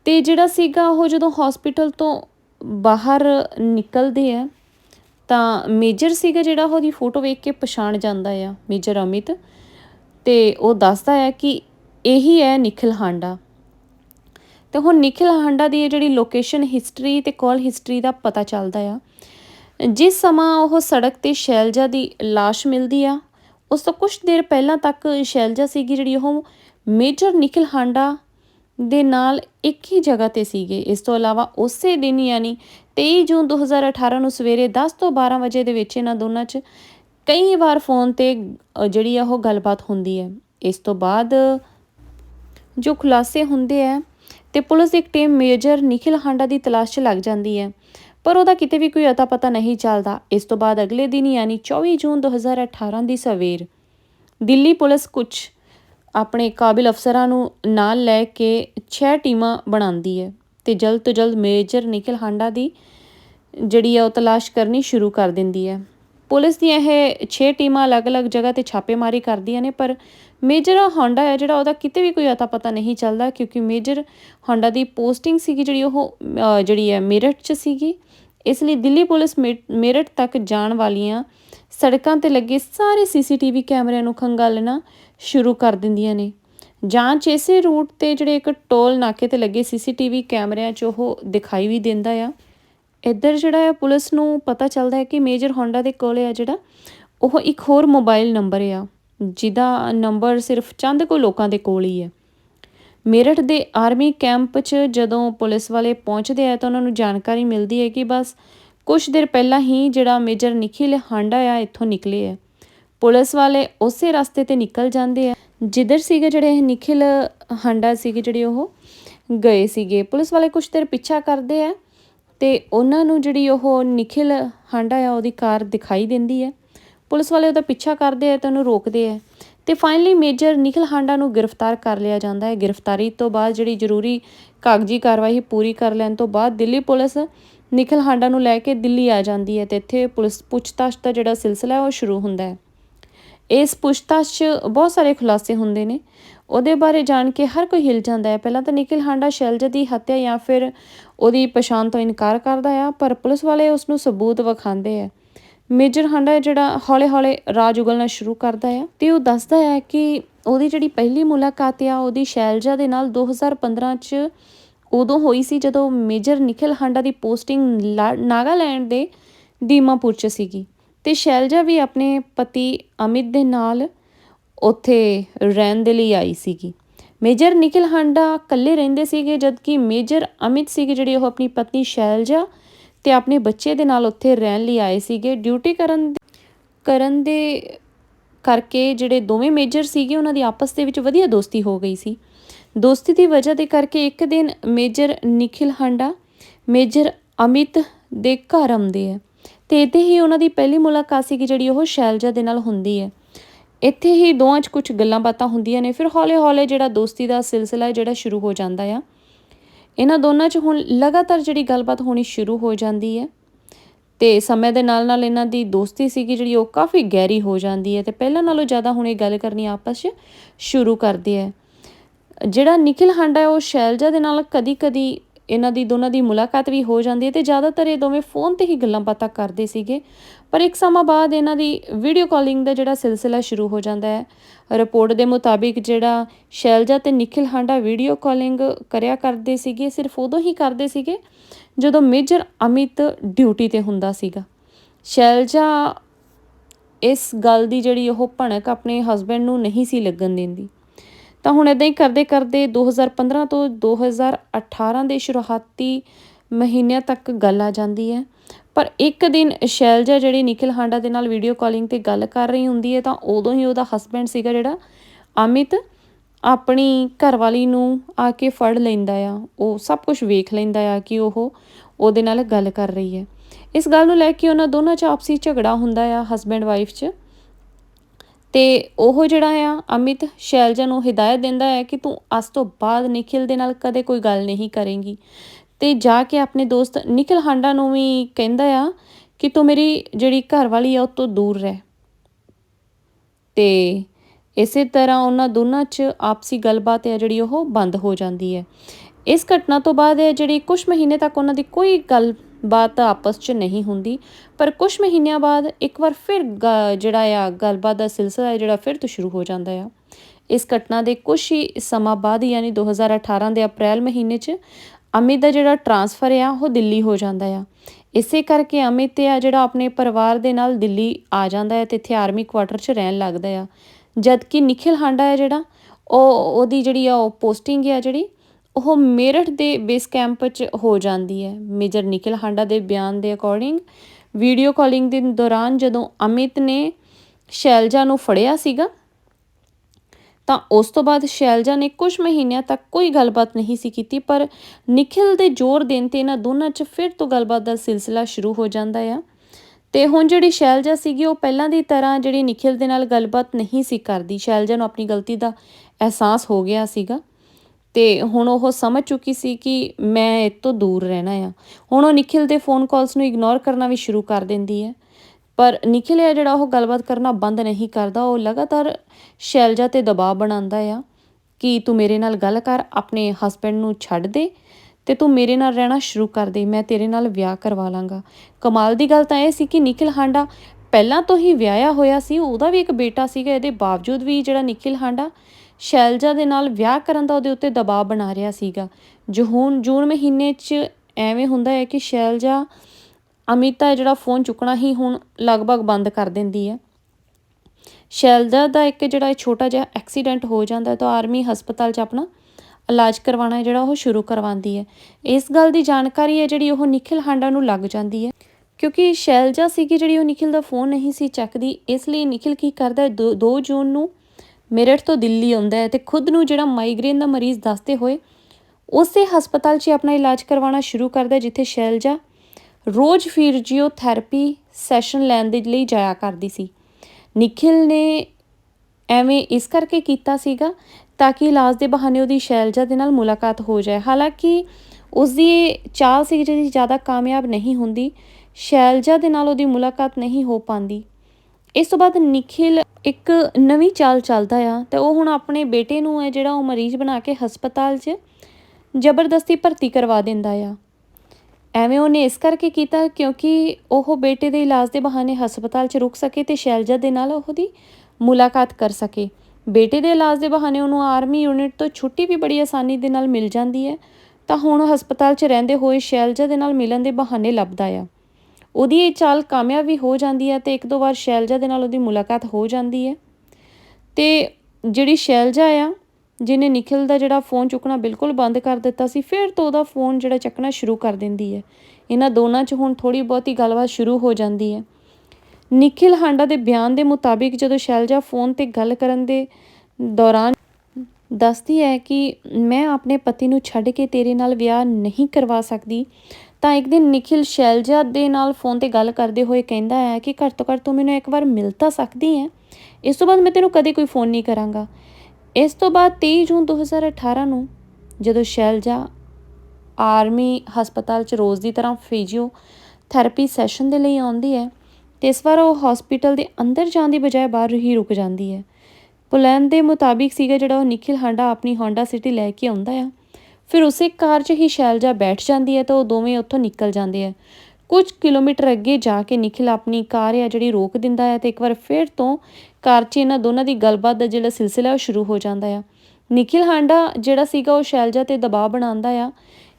ਤੇ ਜਿਹੜਾ ਸੀਗਾ ਉਹ ਜਦੋਂ ਹਸਪੀਟਲ ਤੋਂ ਬਾਹਰ ਨਿਕਲਦੇ ਆ, ਤਾਂ ਮੇਜਰ ਸੀਗਾ ਜਿਹੜਾ ਉਹਦੀ ਫੋਟੋ ਵੇਖ ਕੇ ਪਛਾਣ ਜਾਂਦਾ ਆ, ਮੇਜਰ ਅਮਿਤ। ਤੇ ਉਹ ਦੱਸਦਾ ਹੈ ਕਿ ਇਹੀ ਹੈ ਨikhil ਹਾਂਡਾ। ਤੇ ਹੁਣ ਨikhil ਹਾਂਡਾ ਦੀ ਇਹ ਜਿਹੜੀ ਲੋਕੇਸ਼ਨ ਹਿਸਟਰੀ ਤੇ ਕਾਲ ਹਿਸਟਰੀ ਦਾ ਪਤਾ ਚੱਲਦਾ ਆ। ਜਿਸ ਸਮਾਂ ਉਹ ਸੜਕ ਤੇ ਸ਼ੈਲਜਾ ਦੀ লাশ ਮਿਲਦੀ ਆ ਉਸ ਤੋਂ ਕੁਝ ਦੇਰ ਪਹਿਲਾਂ ਤੱਕ ਸ਼ੈਲਜਾ ਸੀਗੀ ਜਿਹੜੀ ਉਹ ਮੇਜਰ ਨikhil ਹਾਂਡਾ ਦੇ ਨਾਲ ਇੱਕ ਹੀ ਜਗ੍ਹਾ ਤੇ ਸੀਗੇ। ਇਸ ਤੋਂ ਇਲਾਵਾ ਉਸੇ ਦਿਨ ਯਾਨੀ 23 ਜੂਨ 2018 ਨੂੰ ਸਵੇਰੇ 10 ਤੋਂ 12 ਵਜੇ ਦੇ ਵਿੱਚ ਇਹਨਾਂ ਦੋਨਾਂ 'ਚ ਕਈ ਵਾਰ ਫੋਨ ਤੇ ਜਿਹੜੀ ਆ ਉਹ ਗੱਲਬਾਤ ਹੁੰਦੀ ਹੈ। ਇਸ ਤੋਂ ਬਾਅਦ ਜੋ ਖੁਲਾਸੇ ਹੁੰਦੇ ਆ ਤੇ ਪੁਲਿਸ ਦੀ ਇੱਕ ਟੀਮ ਮੇਜਰ ਨikhil ਹਾਂਡਾ ਦੀ ਤਲਾਸ਼ 'ਚ ਲੱਗ ਜਾਂਦੀ ਹੈ। ਪਰ ਉਹਦਾ ਕਿਤੇ ਵੀ ਕੋਈ ਅਤਾ ਪਤਾ ਨਹੀਂ ਚੱਲਦਾ। ਇਸ ਤੋਂ ਬਾਅਦ ਅਗਲੇ ਦਿਨ ਯਾਨੀ 24 ਜੂਨ 2018 ਦੀ ਸਵੇਰ ਦਿੱਲੀ ਪੁਲਿਸ ਕੁਝ ਆਪਣੇ ਕਾਬਿਲ ਅਫਸਰਾਂ ਨੂੰ ਨਾਲ ਲੈ ਕੇ 6 ਟੀਮਾਂ ਬਣਾਉਂਦੀ ਹੈ ਤੇ ਜਲਦ ਤੋਂ ਜਲਦ ਮੇਜਰ ਨikhil ਹਾਂਡਾ ਦੀ ਜਿਹੜੀ ਆ ਉਹ ਤਲਾਸ਼ ਕਰਨੀ ਸ਼ੁਰੂ ਕਰ ਦਿੰਦੀ ਹੈ। ਪੁਲਿਸ ਦੀਆਂ ਇਹ 6 ਟੀਮਾਂ ਅਲੱਗ-ਅਲੱਗ ਜਗ੍ਹਾ ਤੇ ਛਾਪੇਮਾਰੀ ਕਰਦੀਆਂ ਨੇ, ਪਰ ਮੇਜਰ ਹਾਂਡਾ ਹੈ ਜਿਹੜਾ ਉਹਦਾ ਕਿਤੇ ਵੀ ਕੋਈ ਅਤਾ ਪਤਾ ਨਹੀਂ ਚੱਲਦਾ ਕਿਉਂਕਿ ਮੇਜਰ ਹਾਂਡਾ ਦੀ ਪੋਸਟਿੰਗ ਸੀਗੀ ਜਿਹੜੀ ਉਹ ਜਿਹੜੀ ਹੈ, ਮੇਰਠ 'ਚ ਸੀਗੀ। ਇਸ ਲਈ ਦਿੱਲੀ ਪੁਲਿਸ ਮੇਰਠ ਤੱਕ ਜਾਣ ਵਾਲੀਆਂ ਸੜਕਾਂ ਤੇ ਲੱਗੇ ਸਾਰੇ ਸੀਸੀਟੀਵੀ ਕੈਮਰਿਆਂ ਨੂੰ ਖੰਗਾਲਣਾ ਸ਼ੁਰੂ ਕਰ ਦਿੰਦੀਆਂ ਨੇ। ਜਾਂਚ ਇਸੇ ਰੂਟ ਤੇ ਜਿਹੜੇ ਇੱਕ ਟੋਲ ਨਾਕੇ ਤੇ ਲੱਗੇ ਸੀਸੀਟੀਵੀ ਕੈਮਰਿਆਂ 'ਚ ਉਹ ਦਿਖਾਈ ਵੀ ਦਿੰਦਾ ਆ। ਇੱਧਰ ਜਿਹੜਾ ਹੈ ਪੁਲਿਸ ਨੂੰ ਪਤਾ ਚੱਲਦਾ ਹੈ ਕਿ ਮੇਜਰ ਹੋਂਡਾ ਦੇ ਕੋਲੇ ਆ ਜਿਹੜਾ, ਉਹ ਇੱਕ ਹੋਰ ਮੋਬਾਈਲ ਨੰਬਰ ਆ, ਜਿਹਦਾ ਨੰਬਰ ਸਿਰਫ ਚੰਦ ਕੋ ਲੋਕਾਂ ਦੇ ਕੋਲ ਹੀ ਹੈ ਮੇਰਠ ਦੇ ਆਰਮੀ ਕੈਂਪ 'ਚ ਜਦੋਂ ਪੁਲਿਸ ਵਾਲੇ ਪਹੁੰਚਦੇ ਆ ਤਾਂ ਉਹਨਾਂ ਨੂੰ ਜਾਣਕਾਰੀ ਮਿਲਦੀ ਹੈ ਕਿ ਬਸ ਕੁਝ ਦਿਨ ਪਹਿਲਾਂ ਹੀ ਜਿਹੜਾ ਮੇਜਰ ਨikhil ਹਾਂਡਾ ਆ, ਇੱਥੋਂ ਨਿਕਲੇ ਆ। ਪੁਲਿਸ ਵਾਲੇ ਉਸੇ ਰਸਤੇ ਤੇ ਨਿਕਲ ਜਾਂਦੇ ਆ। ਜਿੱਧਰ ਸੀਗੇ ਜਿਹੜੇ ਇਹ ਨikhil ਹਾਂਡਾ ਸੀਗੇ ਜਿਹੜੇ ਉਹ, ਗਏ ਸੀਗੇ। ਪੁਲਿਸ ਵਾਲੇ ਕੁਝ ਦੇਰ ਪਿੱਛਾ ਕਰਦੇ ਆ ਤੇ ਉਹਨਾਂ ਨੂੰ ਜਿਹੜੀ ਉਹ ਨikhil ਹਾਂਡਾ ਆ, ਉਹਦੀ ਕਾਰ ਦਿਖਾਈ ਦਿੰਦੀ ਹੈ। ਪੁਲਿਸ ਵਾਲੇ ਉਹਦਾ ਪਿੱਛਾ ਕਰਦੇ ਆ ਤੇ ਉਹਨੂੰ ਰੋਕਦੇ ਆ। ਤੇ ਫਾਈਨਲੀ ਮੇਜਰ ਨਿਖਿਲ ਹਾਂਡਾ ਨੂੰ ਗ੍ਰਿਫਤਾਰ ਕਰ ਲਿਆ ਜਾਂਦਾ ਹੈ। ਗ੍ਰਿਫਤਾਰੀ ਤੋਂ ਬਾਅਦ ਜਿਹੜੀ ਜ਼ਰੂਰੀ ਕਾਗਜ਼ੀ ਕਾਰਵਾਈ ਪੂਰੀ ਕਰ ਲੈਣ ਤੋਂ ਬਾਅਦ ਦਿੱਲੀ ਪੁਲਿਸ ਨਿਖਿਲ ਹਾਂਡਾ ਨੂੰ ਲੈ ਕੇ ਦਿੱਲੀ ਆ ਜਾਂਦੀ ਹੈ ਤੇ ਇੱਥੇ ਪੁਲਿਸ ਪੁੱਛਤਾਛ ਦਾ ਜਿਹੜਾ ਸਿਲਸਿਲਾ ਹੈ ਉਹ ਸ਼ੁਰੂ ਹੁੰਦਾ ਹੈ। ਇਸ ਪੁੱਛਤਾਛ 'ਚ ਬਹੁਤ ਸਾਰੇ ਖੁਲਾਸੇ ਹੁੰਦੇ ਨੇ। ਉਹਦੇ ਬਾਰੇ ਜਾਣ ਕੇ ਹਰ ਕੋਈ ਹਿਲ ਜਾਂਦਾ ਹੈ। ਪਹਿਲਾਂ ਤਾਂ ਨਿਖਿਲ ਹਾਂਡਾ ਸ਼ੈਲਜ ਦੀ ਹੱਤਿਆ ਜਾਂ ਫਿਰ ਉਹਦੀ ਪਛਾਣ ਤੋਂ ਇਨਕਾਰ ਕਰਦਾ ਆ, ਪਰ ਪੁਲਿਸ ਵਾਲੇ ਉਸ ਨੂੰ ਸਬੂਤ ਵਿਖਾਉਂਦੇ ਆ। ਮੇਜਰ ਹਾਂਡਾ ਜਿਹੜਾ ਹੌਲੇ-ਹੌਲੇ ਰਾਜ ਉਗਲਣਾ ਸ਼ੁਰੂ ਕਰਦਾ ਆ ਤੇ ਉਹ ਦੱਸਦਾ ਹੈ ਕਿ ਉਹਦੀ ਜਿਹੜੀ ਪਹਿਲੀ ਮੁਲਾਕਾਤ ਆ, ਉਹਦੀ ਸ਼ੈਲਜਾ ਦੇ ਨਾਲ 2015 ਚ ਉਦੋਂ ਹੋਈ ਸੀ ਜਦੋਂ ਮੇਜਰ ਨikhil ਹਾਂਡਾ ਦੀ ਪੋਸਟਿੰਗ ਨਾਗਾਲੈਂਡ ਦੇ ਦੀਮਾਪੁਰ ਚ ਸੀਗੀ। ਤੇ ਸ਼ੈਲਜਾ ਵੀ ਆਪਣੇ ਪਤੀ ਅਮਿਤ ਦੇ ਨਾਲ ਉੱਥੇ ਰਹਿਣ ਦੇ ਲਈ ਆਈ ਸੀਗੀ। ਮੇਜਰ ਨikhil ਹਾਂਡਾ ਇਕੱਲੇ ਰਹਿੰਦੇ ਸੀਗੇ, ਜਦਕਿ ਮੇਜਰ ਅਮਿਤ ਸੀਗੇ ਜਿਹੜੇ ਉਹ ਆਪਣੀ ਪਤਨੀ ਸ਼ੈਲਜਾ ਤੇ ਆਪਣੇ ਬੱਚੇ ਦੇ ਨਾਲ ਉੱਥੇ ਰਹਿਣ ਲਈ ਆਏ ਸੀਗੇ। ਡਿਊਟੀ ਕਰਨ ਕਰਨ ਦੇ ਕਰਕੇ ਜਿਹੜੇ ਦੋਵੇਂ ਮੇਜਰ ਸੀਗੇ, ਉਹਨਾਂ ਦੀ ਆਪਸ ਦੇ ਵਿੱਚ ਵਧੀਆ ਦੋਸਤੀ ਹੋ ਗਈ ਸੀ। ਦੋਸਤੀ ਦੀ ਵਜ੍ਹਾ ਦੇ ਕਰਕੇ ਇੱਕ ਦਿਨ ਮੇਜਰ ਨikhil ਹਾਂਡਾ ਮੇਜਰ ਅਮਿਤ ਦੇ ਘਰ ਆਉਂਦੇ ਆ। ਤੇ ਇੱਥੇ ਹੀ ਉਹਨਾਂ ਦੀ ਪਹਿਲੀ ਮੁਲਾਕਾਤ ਸੀਗੀ, ਜਿਹੜੀ ਉਹ ਸ਼ੈਲਜਾ ਦੇ ਨਾਲ ਹੁੰਦੀ ਹੈ ਇੱਥੇ ਹੀ ਦੋਵਾਂ 'ਚ ਕੁਝ ਗੱਲਾਂ ਬਾਤਾਂ ਹੁੰਦੀਆਂ ਨੇ। ਫਿਰ ਹੌਲੇ-ਹੌਲੇ ਜਿਹੜਾ ਦੋਸਤੀ ਦਾ ਸਿਲਸਿਲਾ ਜਿਹੜਾ ਸ਼ੁਰੂ ਹੋ ਜਾਂਦਾ ਆ। ਇਹਨਾਂ ਦੋਨਾਂ 'ਚ ਹੁਣ ਲਗਾਤਾਰ ਜਿਹੜੀ ਗੱਲਬਾਤ ਹੋਣੀ ਸ਼ੁਰੂ ਹੋ ਜਾਂਦੀ ਹੈ ਤੇ ਸਮੇਂ ਦੇ ਨਾਲ ਨਾਲ ਇਹਨਾਂ ਦੀ ਦੋਸਤੀ ਸੀਗੀ ਜਿਹੜੀ ਉਹ ਕਾਫੀ ਗਹਿਰੀ ਹੋ ਜਾਂਦੀ ਹੈ ਤੇ ਪਹਿਲਾਂ ਨਾਲੋਂ ਜ਼ਿਆਦਾ ਹੁਣ ਇਹ ਗੱਲ ਕਰਨੀ ਆਪਸ 'ਚ ਸ਼ੁਰੂ ਕਰਦੇ ਹੈ। ਜਿਹੜਾ ਨikhil ਹਾਂਡਾ ਹੈ ਉਹ ਸ਼ੈਲਜਾ ਦੇ ਨਾਲ ਕਦੀ-ਕਦੀ ਇਹਨਾਂ ਦੀ ਦੋਨਾਂ ਦੀ ਮੁਲਾਕਾਤ ਵੀ ਹੋ ਜਾਂਦੀ ਹੈ ਤੇ ਜ਼ਿਆਦਾਤਰ ਇਹ ਦੋਵੇਂ ਫੋਨ ਤੇ ਹੀ ਗੱਲਾਂ ਬਾਤਾਂ ਕਰਦੇ ਸੀਗੇ। ਪਰ ਇੱਕ ਸਮਾਂ ਬਾਅਦ ਇਹਨਾਂ ਦੀ ਵੀਡੀਓ ਕਾਲਿੰਗ ਦਾ ਜਿਹੜਾ ਸਿਲਸਿਲਾ ਸ਼ੁਰੂ ਹੋ ਜਾਂਦਾ ਹੈ। ਰਿਪੋਰਟ ਦੇ ਮੁਤਾਬਿਕ ਜਿਹੜਾ ਸ਼ੈਲਜਾ ਤੇ ਨikhil ਹਾਂਡਾ ਵੀਡੀਓ ਕਾਲਿੰਗ ਕਰਿਆ ਕਰਦੇ ਸੀਗੇ, ਸਿਰਫ ਉਦੋਂ ਹੀ ਕਰਦੇ ਸੀਗੇ ਜਦੋਂ ਮੇਜਰ ਅਮਿਤ ਡਿਊਟੀ ਤੇ ਹੁੰਦਾ ਸੀਗਾ। ਸ਼ੈਲਜਾ ਇਸ ਗੱਲ ਦੀ ਜਿਹੜੀ ਉਹ ਭਣਕ ਆਪਣੇ ਹਸਬੰਡ ਨੂੰ ਨਹੀਂ ਸੀ ਲੱਗਣ ਦਿੰਦੀ। ਤਾਂ ਹੁਣ ਇਦਾਂ ਹੀ ਕਰਦੇ ਕਰਦੇ 2015 ਤੋਂ 2018 ਦੇ ਸ਼ੁਰੂਆਤੀ ਮਹੀਨਿਆਂ ਤੱਕ ਗੱਲ ਆ ਜਾਂਦੀ ਹੈ। ਪਰ ਇੱਕ ਦਿਨ ਸ਼ੈਲਜਾ ਜਿਹੜੀ ਨikhil ਹਾਂਡਾ ਦੇ ਨਾਲ ਵੀਡੀਓ ਕਾਲਿੰਗ ਤੇ ਗੱਲ ਕਰ ਰਹੀ ਹੁੰਦੀ ਹੈ ਤਾਂ ਉਦੋਂ ਹੀ ਉਹਦਾ ਹਸਬੰਡ ਸੀਗਾ ਜਿਹੜਾ, ਅਮਿਤ, ਆਪਣੀ ਘਰਵਾਲੀ ਨੂੰ ਆ ਕੇ ਫੜ ਲੈਂਦਾ ਆ। ਉਹ ਸਭ ਕੁਝ ਵੇਖ ਲੈਂਦਾ ਆ ਕਿ ਉਹ ਉਹਦੇ ਨਾਲ ਗੱਲ ਕਰ ਰਹੀ ਹੈ। ਇਸ ਗੱਲ ਨੂੰ ਲੈ ਕੇ ਉਹਨਾਂ ਦੋਨਾਂ 'ਚ ਆਪਸੀ ਝਗੜਾ ਹੁੰਦਾ ਆ ਹਸਬੰਡ ਵਾਈਫ 'ਚ। ਤੇ ਉਹ ਜਿਹੜਾ ਆ, ਅਮਿਤ ਸ਼ੈਲਜਾ ਨੂੰ ਹਿਦਾਇਤ ਦਿੰਦਾ ਹੈ ਕਿ ਤੂੰ ਅੱਜ ਤੋਂ ਬਾਅਦ ਨikhil ਦੇ ਨਾਲ ਕਦੇ ਕੋਈ ਗੱਲ ਨਹੀਂ ਕਰੇਂਗੀ। ਤੇ ਜਾ ਕੇ ਆਪਣੇ ਦੋਸਤ ਨikhil ਹਾਂਡਾ ਨੂੰ ਵੀ ਕਹਿੰਦਾ ਆ ਕਿ ਤੂੰ ਮੇਰੀ ਜਿਹੜੀ ਘਰ ਵਾਲੀ ਆ ਉਹ ਤੋਂ ਦੂਰ ਰਹਿ। ਤੇ ਇਸੇ ਤਰ੍ਹਾਂ ਉਹਨਾਂ ਦੋਨਾਂ 'ਚ ਆਪਸੀ ਗੱਲਬਾਤ ਹੈ ਜਿਹੜੀ ਉਹ ਬੰਦ ਹੋ ਜਾਂਦੀ ਹੈ। ਇਸ ਘਟਨਾ ਤੋਂ ਬਾਅਦ ਇਹ ਜਿਹੜੀ ਕੁਝ ਮਹੀਨੇ ਤੱਕ ਉਹਨਾਂ ਦੀ ਕੋਈ ਗੱਲਬਾਤ ਆਪਸ 'ਚ ਨਹੀਂ ਹੁੰਦੀ, ਪਰ ਕੁਝ ਮਹੀਨਿਆਂ ਬਾਅਦ ਇੱਕ ਵਾਰ ਫਿਰ ਜਿਹੜਾ ਆ ਗੱਲਬਾਤ ਦਾ ਸਿਲਸਿਲਾ ਜਿਹੜਾ ਫਿਰ ਤੋਂ ਸ਼ੁਰੂ ਹੋ ਜਾਂਦਾ ਆ। ਇਸ ਘਟਨਾ ਦੇ ਕੁਝ ਹੀ ਸਮਾਂ ਬਾਅਦ, ਯਾਨੀ 2018 ਦੇ ਅਪ੍ਰੈਲ ਮਹੀਨੇ 'ਚ ਅਮਿਤ ਦਾ ਜਿਹੜਾ ਟਰਾਂਸਫਰ ਆ, ਉਹ ਦਿੱਲੀ ਹੋ ਜਾਂਦਾ ਆ। ਇਸੇ ਕਰਕੇ ਅਮਿਤ ਆ ਜਿਹੜਾ ਆਪਣੇ ਪਰਿਵਾਰ ਦੇ ਨਾਲ ਦਿੱਲੀ ਆ ਜਾਂਦਾ ਹੈ ਤੇ ਇੱਥੇ ਆਰਮੀ ਕੁਆਟਰ 'ਚ ਰਹਿਣ ਲੱਗਦਾ ਆ। ਜਦਕਿ ਨikhil ਹਾਂਡਾ ਹੈ ਜਿਹੜਾ, ਉਹ, ਉਹਦੀ ਜਿਹੜੀ ਆ, ਉਹ ਪੋਸਟਿੰਗ ਆ ਜਿਹੜੀ, ਉਹ ਮੇਰਠ ਦੇ ਬੇਸ ਕੈਂਪ 'ਚ ਹੋ ਜਾਂਦੀ ਹੈ ਮੇਜਰ ਨikhil ਹਾਂਡਾ ਦੇ ਬਿਆਨ ਦੇ ਅਕੋਰਡਿੰਗ ਵੀਡੀਓ ਕਾਲਿੰਗ ਦੇ ਦੌਰਾਨ ਜਦੋਂ ਅਮਿਤ ਨੇ ਸ਼ੈਲਜਾ ਨੂੰ ਫੜਿਆ ਸੀਗਾ ਤਾਂ ਉਸ ਤੋਂ ਬਾਅਦ ਸ਼ੈਲਜਾ ਨੇ ਕੁਝ ਮਹੀਨਿਆਂ ਤੱਕ ਕੋਈ ਗੱਲਬਾਤ ਨਹੀਂ ਸੀ ਕੀਤੀ, ਪਰ ਨikhil ਦੇ ਜ਼ੋਰ ਦੇਣ ਤੇ ਇਹਨਾਂ ਦੋਨਾਂ 'ਚ ਫਿਰ ਤੋਂ ਗੱਲਬਾਤ ਦਾ ਸਿਲਸਿਲਾ ਸ਼ੁਰੂ ਹੋ ਜਾਂਦਾ ਆ। ਤੇ ਹੁਣ ਜਿਹੜੀ ਸ਼ੈਲਜਾ ਸੀਗੀ, ਉਹ ਪਹਿਲਾਂ ਦੀ ਤਰ੍ਹਾਂ ਜਿਹੜੀ ਨikhil ਦੇ ਨਾਲ ਗੱਲਬਾਤ ਨਹੀਂ ਸੀ ਕਰਦੀ। ਸ਼ੈਲਜਾ ਨੂੰ ਆਪਣੀ ਗਲਤੀ ਦਾ ਅਹਿਸਾਸ ਹੋ ਗਿਆ ਸੀਗਾ। ਤੇ ਹੁਣ ਉਹ ਸਮਝ ਚੁੱਕੀ ਸੀ ਕਿ ਮੈਂ ਇਹ ਤੋਂ ਦੂਰ ਰਹਿਣਾ ਆ। ਹੁਣ ਉਹ ਨikhil ਦੇ ਫੋਨ ਕਾਲਸ ਨੂੰ ਇਗਨੋਰ ਕਰਨਾ ਵੀ ਸ਼ੁਰੂ ਕਰ ਦਿੰਦੀ ਹੈ। ਪਰ ਨikhil ਹੈ ਜਿਹੜਾ ਉਹ ਗੱਲਬਾਤ ਕਰਨਾ ਬੰਦ ਨਹੀਂ ਕਰਦਾ, ਉਹ ਲਗਾਤਾਰ ਸ਼ੈਲਜਾ ਤੇ ਦਬਾਅ ਬਣਾਉਂਦਾ ਆ ਕਿ ਤੂੰ ਮੇਰੇ ਨਾਲ ਗੱਲ ਕਰ, ਆਪਣੇ ਹਸਬੰਡ ਨੂੰ ਛੱਡ ਦੇ ਤੇ ਤੂੰ ਮੇਰੇ ਨਾਲ ਰਹਿਣਾ ਸ਼ੁਰੂ ਕਰ ਦੇ, ਮੈਂ ਤੇਰੇ ਨਾਲ ਵਿਆਹ ਕਰਵਾ ਲਾਂਗਾ। ਕਮਾਲ ਦੀ ਗੱਲ ਤਾਂ ਇਹ ਸੀ ਕਿ ਨikhil ਹਾਂਡਾ ਪਹਿਲਾਂ ਤੋਂ ਹੀ ਵਿਆਹਿਆ ਹੋਇਆ ਸੀ, ਉਹਦਾ ਵੀ ਇੱਕ ਬੇਟਾ ਸੀਗਾ, ਇਹਦੇ ਬਾਵਜੂਦ ਵੀ ਜਿਹੜਾ ਨikhil ਹਾਂਡਾ ਸ਼ੈਲਜਾ ਦੇ ਨਾਲ ਵਿਆਹ ਕਰਨ ਦਾ ਉਹਦੇ ਉੱਤੇ ਦਬਾਅ ਬਣਾ ਰਿਹਾ ਸੀਗਾ। ਜੂਨ ਜੂਨ ਮਹੀਨੇ 'ਚ ਐਵੇਂ ਹੁੰਦਾ ਹੈ ਕਿ ਸ਼ੈਲਜਾ ਅਮਿਤਾ ਜਿਹੜਾ ਫੋਨ ਚੁੱਕਣਾ ਹੀ ਹੁਣ ਲਗਭਗ ਬੰਦ ਕਰ ਦਿੰਦੀ ਹੈ। ਸ਼ੈਲਜਾ ਦਾ ਇੱਕ ਜਿਹੜਾ ਛੋਟਾ ਜਿਹਾ ਐਕਸੀਡੈਂਟ ਹੋ ਜਾਂਦਾ ਤਾਂ ਆਰਮੀ ਹਸਪਤਾਲ 'ਚ ਆਪਣਾ ਇਲਾਜ ਕਰਵਾਉਣਾ ਜਿਹੜਾ ਉਹ ਸ਼ੁਰੂ ਕਰਵਾਉਂਦੀ ਹੈ। ਇਸ ਗੱਲ ਦੀ ਜਾਣਕਾਰੀ ਹੈ ਜਿਹੜੀ ਉਹ ਨਿਖਿਲ ਹਾਂਡਾ ਨੂੰ ਲੱਗ ਜਾਂਦੀ ਹੈ। ਕਿਉਂਕਿ ਸ਼ੈਲਜਾ ਸੀਗੀ ਜਿਹੜੀ ਉਹ ਨਿਖਿਲ ਦਾ ਫੋਨ ਨਹੀਂ ਸੀ ਚੱਕਦੀ, ਇਸ ਲਈ ਨਿਖਿਲ ਕੀ ਕਰਦਾ ਹੈ 2 ਜੂਨ ਨੂੰ ਮੇਰਠ ਤੋਂ ਦਿੱਲੀ ਆਉਂਦਾ ਹੈ ਤੇ ਖੁਦ ਨੂੰ ਜਿਹੜਾ ਮਾਈਗ੍ਰੇਨ ਦਾ ਮਰੀਜ਼ ਦੱਸਦੇ ਹੋਏ ਉਸੇ ਹਸਪਤਾਲ 'ਚ ਆਪਣਾ ਇਲਾਜ ਕਰਵਾਉਣਾ ਸ਼ੁਰੂ ਕਰਦਾ ਜਿੱਥੇ ਸ਼ੈਲਜਾ ਰੋਜ਼ ਫਿਜ਼ੀਓਥੈਰੇਪੀ ਸੈਸ਼ਨ ਲੈਣ ਦੇ ਲਈ ਜਾਇਆ ਕਰਦੀ ਸੀ। ਨਿਖਿਲ ਨੇ ਐਵੇਂ ਇਸ ਕਰਕੇ ਕੀਤਾ ਸੀਗਾ ਤਾਂ ਕਿ ਇਲਾਜ ਦੇ ਬਹਾਨੇ ਉਹਦੀ ਸ਼ੈਲਜਾ ਦੇ ਨਾਲ ਮੁਲਾਕਾਤ ਹੋ ਜਾਏ। ਹਾਲਾਂਕਿ ਉਸ ਦੀ ਇਹ ਚਾਲ ਸੀ ਜਿਹੜੀ ਜ਼ਿਆਦਾ ਕਾਮਯਾਬ ਨਹੀਂ ਹੁੰਦੀ, ਸ਼ੈਲਜਾ ਦੇ ਨਾਲ ਉਹਦੀ ਮੁਲਾਕਾਤ ਨਹੀਂ ਹੋ ਪਾਉਂਦੀ। ਇਸ ਤੋਂ ਬਾਅਦ ਨਿਖਿਲ ਇੱਕ ਨਵੀਂ ਚਾਲ ਚੱਲਦਾ ਆ ਤੇ ਉਹ ਹੁਣ ਆਪਣੇ ਬੇਟੇ ਨੂੰ ਹੈ ਜਿਹੜਾ ਉਹ ਮਰੀਜ਼ ਬਣਾ ਕੇ ਹਸਪਤਾਲ 'ਚ ਜ਼ਬਰਦਸਤੀ ਭਰਤੀ ਕਰਵਾ ਦਿੰਦਾ ਆ। ਐਵੇਂ ਉਹਨੇ ਇਸ ਕਰਕੇ ਕੀਤਾ ਕਿਉਂਕਿ ਉਹ ਬੇਟੇ ਦੇ ਇਲਾਜ ਦੇ ਬਹਾਨੇ ਹਸਪਤਾਲ 'ਚ ਰੁਕ ਸਕੇ ਤੇ ਸ਼ੈਲਜਾ ਦੇ ਨਾਲ ਉਹਦੀ ਮੁਲਾਕਾਤ ਕਰ ਸਕੇ। ਬੇਟੇ ਦੇ ਇਲਾਜ ਦੇ ਬਹਾਨੇ ਉਹਨੂੰ ਆਰਮੀ ਯੂਨਿਟ ਤੋਂ ਛੁੱਟੀ ਵੀ ਬੜੀ ਆਸਾਨੀ ਦੇ ਨਾਲ ਮਿਲ ਜਾਂਦੀ ਹੈ, ਤਾਂ ਹੁਣ ਹਸਪਤਾਲ 'ਚ ਰਹਿੰਦੇ ਹੋਏ ਸ਼ੈਲਜਾ ਦੇ ਨਾਲ ਮਿਲਣ ਦੇ ਬਹਾਨੇ ਲੱਭਦਾ ਆ। ਉਹਦੀ ਇਹ ਚਾਲ ਕਾਮਯਾਬ ਵੀ ਹੋ ਜਾਂਦੀ ਹੈ ਤੇ ਇੱਕ ਦੋ ਵਾਰ ਸ਼ੈਲਜਾ ਦੇ ਨਾਲ ਉਹਦੀ ਮੁਲਾਕਾਤ ਹੋ ਜਾਂਦੀ ਹੈ। ਤੇ ਜਿਹੜੀ ਸ਼ੈਲਜਾ ਆ ਜਿਹਨੇ ਨਿਖਿਲ ਦਾ ਜਿਹੜਾ ਫੋਨ ਚੁੱਕਣਾ ਬਿਲਕੁਲ ਬੰਦ ਕਰ ਦਿੱਤਾ ਸੀ, ਫਿਰ ਤੋਂ ਉਹਦਾ ਫੋਨ ਜਿਹੜਾ ਚੱਕਣਾ ਸ਼ੁਰੂ ਕਰ ਦਿੰਦੀ ਹੈ। ਇਹਨਾਂ ਦੋਨਾਂ 'ਚ ਹੁਣ ਥੋੜੀ ਬਹੁਤੀ ਗੱਲਬਾਤ ਸ਼ੁਰੂ ਹੋ ਜਾਂਦੀ ਹੈ। ਨਿਖਿਲ ਹਾਂਡਾ ਦੇ ਬਿਆਨ ਦੇ ਮੁਤਾਬਿਕ ਜਦੋਂ ਸ਼ੈਲਜਾ ਫੋਨ ਤੇ ਗੱਲ ਕਰਨ ਦੇ ਦੌਰਾਨ ਦੱਸਦੀ ਹੈ ਕਿ ਮੈਂ ਆਪਣੇ ਪਤੀ ਨੂੰ ਛੱਡ ਕੇ ਤੇਰੇ ਨਾਲ ਵਿਆਹ ਨਹੀਂ ਕਰਵਾ ਸਕਦੀ, ਤਾਂ ਇੱਕ ਦਿਨ ਨਿਖਿਲ ਸ਼ੈਲਜਾ ਦੇ ਨਾਲ ਫੋਨ ਤੇ ਗੱਲ ਕਰਦੇ ਹੋਏ ਕਹਿੰਦਾ ਹੈ ਕਿ ਘੱਟ ਤੋਂ ਘੱਟ ਤੂੰ ਮੈਨੂੰ ਇੱਕ ਵਾਰ ਮਿਲ ਤਾਂ ਸਕਦੀ ਹੈ। ਇਸ ਤੋਂ ਬਾਅਦ ਮੈਂ ਤੈਨੂੰ ਕਦੇ ਕੋਈ ਫੋਨ ਨਹੀਂ ਕਰਾਂਗਾ। ਇਸ ਤੋਂ ਬਾਅਦ 23 ਜੂਨ 2018 ਨੂੰ ਜਦੋਂ ਸ਼ੈਲਜਾ ਆਰਮੀ ਹਸਪਤਾਲ 'ਚ ਰੋਜ਼ ਦੀ ਤਰ੍ਹਾਂ ਫਿਜ਼ੀਓ ਥੈਰੇਪੀ ਸੈਸ਼ਨ ਦੇ ਲਈ ਆਉਂਦੀ ਹੈ ਤੇ ਇਸ ਵਾਰ ਉਹ ਹਸਪੀਟਲ ਦੇ ਅੰਦਰ ਜਾਣ ਦੀ ਬਜਾਏ ਬਾਹਰ ਹੀ ਰੁਕ ਜਾਂਦੀ ਹੈ। ਪਲਾਨ ਦੇ ਮੁਤਾਬਿਕ ਸੀਗਾ ਜਿਹੜਾ ਉਹ ਨਿਖਿਲ ਹਾਂਡਾ ਆਪਣੀ ਹੋਂਡਾ ਸਿਟੀ ਲੈ ਕੇ ਆਉਂਦਾ ਆ। ਫਿਰ ਉਸੇ ਕਾਰ 'ਚ ਹੀ ਸ਼ੈਲਜਾ ਬੈਠ ਜਾਂਦੀ ਹੈ ਤਾਂ ਉਹ ਦੋਵੇਂ ਉੱਥੋਂ ਨਿਕਲ ਜਾਂਦੇ ਆ। ਕੁਝ ਕਿਲੋਮੀਟਰ ਅੱਗੇ ਜਾ ਕੇ ਨਿਖਿਲ ਆਪਣੀ ਕਾਰ ਆ ਜਿਹੜੀ ਰੋਕ ਦਿੰਦਾ ਹੈ ਤੇ ਇੱਕ ਵਾਰ ਫਿਰ ਤੋਂ ਕਾਰ 'ਚ ਇਹਨਾਂ ਦੋਨਾਂ ਦੀ ਗੱਲਬਾਤ ਦਾ ਜਿਹੜਾ ਸਿਲਸਿਲਾ ਉਹ ਸ਼ੁਰੂ ਹੋ ਜਾਂਦਾ ਆ। ਨਿਖਿਲ ਹਾਂਡਾ ਜਿਹੜਾ ਸੀਗਾ ਉਹ ਸ਼ੈਲਜਾ ਤੇ ਦਬਾਅ ਬਣਾਉਂਦਾ ਆ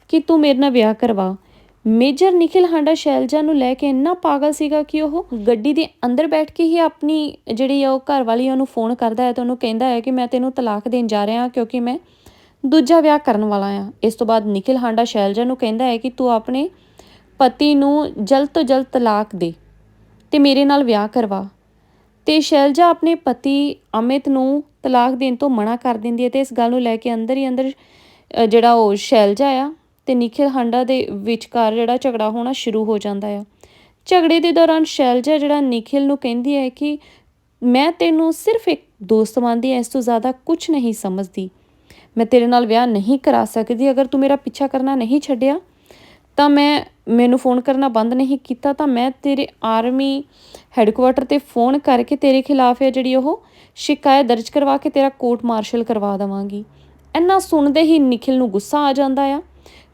ਕਿ ਤੂੰ ਮੇਰੇ ਨਾਲ ਵਿਆਹ ਕਰਵਾ। ਮੇਜਰ ਨਿਖਿਲ ਹਾਂਡਾ ਸ਼ੈਲਜਾ ਨੂੰ ਲੈ ਕੇ ਇੰਨਾ ਪਾਗਲ ਸੀਗਾ ਕਿ ਉਹ ਗੱਡੀ ਦੇ ਅੰਦਰ ਬੈਠ ਕੇ ਹੀ ਆਪਣੀ ਜਿਹੜੀ ਆ ਉਹ ਘਰ ਵਾਲੀ ਉਹਨੂੰ ਫੋਨ ਕਰਦਾ ਹੈ ਤੇ ਉਹਨੂੰ ਕਹਿੰਦਾ ਹੈ ਕਿ ਮੈਂ ਤੈਨੂੰ ਤਲਾਕ ਦੇਣ ਜਾ ਰਿਹਾ ਹਾਂ ਕਿਉਂਕਿ ਮੈਂ ਦੂਜਾ ਵਿਆਹ ਕਰਨ ਵਾਲਾ ਆ ਇਸ ਤੋਂ ਬਾਅਦ ਨਿਖਿਲ ਹਾਂਡਾ ਸ਼ੈਲਜਾ ਨੂੰ ਕਹਿੰਦਾ ਹੈ ਕਿ ਤੂੰ ਆਪਣੇ ਪਤੀ ਨੂੰ ਜਲਦ ਤੋਂ ਜਲਦ ਤਲਾਕ ਦੇ ਤੇ ਮੇਰੇ ਨਾਲ ਵਿਆਹ ਕਰਵਾ। ਤੇ ਸ਼ੈਲਜਾ ਆਪਣੇ ਪਤੀ ਅਮਿਤ ਨੂੰ ਤਲਾਕ ਦੇਣ ਤੋਂ ਮਨਾ ਕਰ ਦਿੰਦੀ ਹੈ ਤੇ ਇਸ ਗੱਲ ਨੂੰ ਲੈ ਕੇ ਅੰਦਰ ਹੀ ਅੰਦਰ ਜਿਹੜਾ ਉਹ ਸ਼ੈਲਜਾ ਆ ਤੇ ਨਿਖਿਲ ਹਾਂਡਾ ਦੇ ਵਿਚਕਾਰ ਜਿਹੜਾ ਝਗੜਾ ਹੋਣਾ ਸ਼ੁਰੂ ਹੋ ਜਾਂਦਾ ਆ। ਝਗੜੇ ਦੇ ਦੌਰਾਨ ਸ਼ੈਲਜਾ ਜਿਹੜਾ ਨਿਖਿਲ ਨੂੰ ਕਹਿੰਦੀ ਹੈ ਕਿ ਮੈਂ ਤੈਨੂੰ ਸਿਰਫ ਇੱਕ ਦੋਸਤ ਮੰਨਦੀ ਹਾਂ ਇਸ ਤੋਂ ਜ਼ਿਆਦਾ ਕੁਝ ਨਹੀਂ ਸਮਝਦੀ। ਮੈਂ ਤੇਰੇ ਨਾਲ ਵਿਆਹ ਨਹੀਂ ਕਰਾ ਸਕਦੀ, ਅਗਰ ਤੂੰ ਮੇਰਾ ਪਿੱਛਾ ਕਰਨਾ ਨਹੀਂ ਛੱਡਿਆ ਤਾਂ ਮੈਂ, ਮੈਨੂੰ ਫੋਨ ਕਰਨਾ ਬੰਦ ਨਹੀਂ ਕੀਤਾ ਤਾਂ ਮੈਂ ਤੇਰੇ ਆਰਮੀ ਹੈੱਡਕੁਆਟਰ ਤੇ ਫੋਨ ਕਰਕੇ ਤੇਰੇ ਖਿਲਾਫ ਹੈ ਜਿਹੜੀ ਉਹ ਸ਼ਿਕਾਇਤ ਦਰਜ ਕਰਵਾ ਕੇ ਤੇਰਾ ਕੋਰਟ ਮਾਰਸ਼ਲ ਕਰਵਾ ਦਵਾਂਗੀ। ਇੰਨਾ ਸੁਣਦੇ ਹੀ ਨਿਖਿਲ ਨੂੰ ਗੁੱਸਾ ਆ ਜਾਂਦਾ ਆ।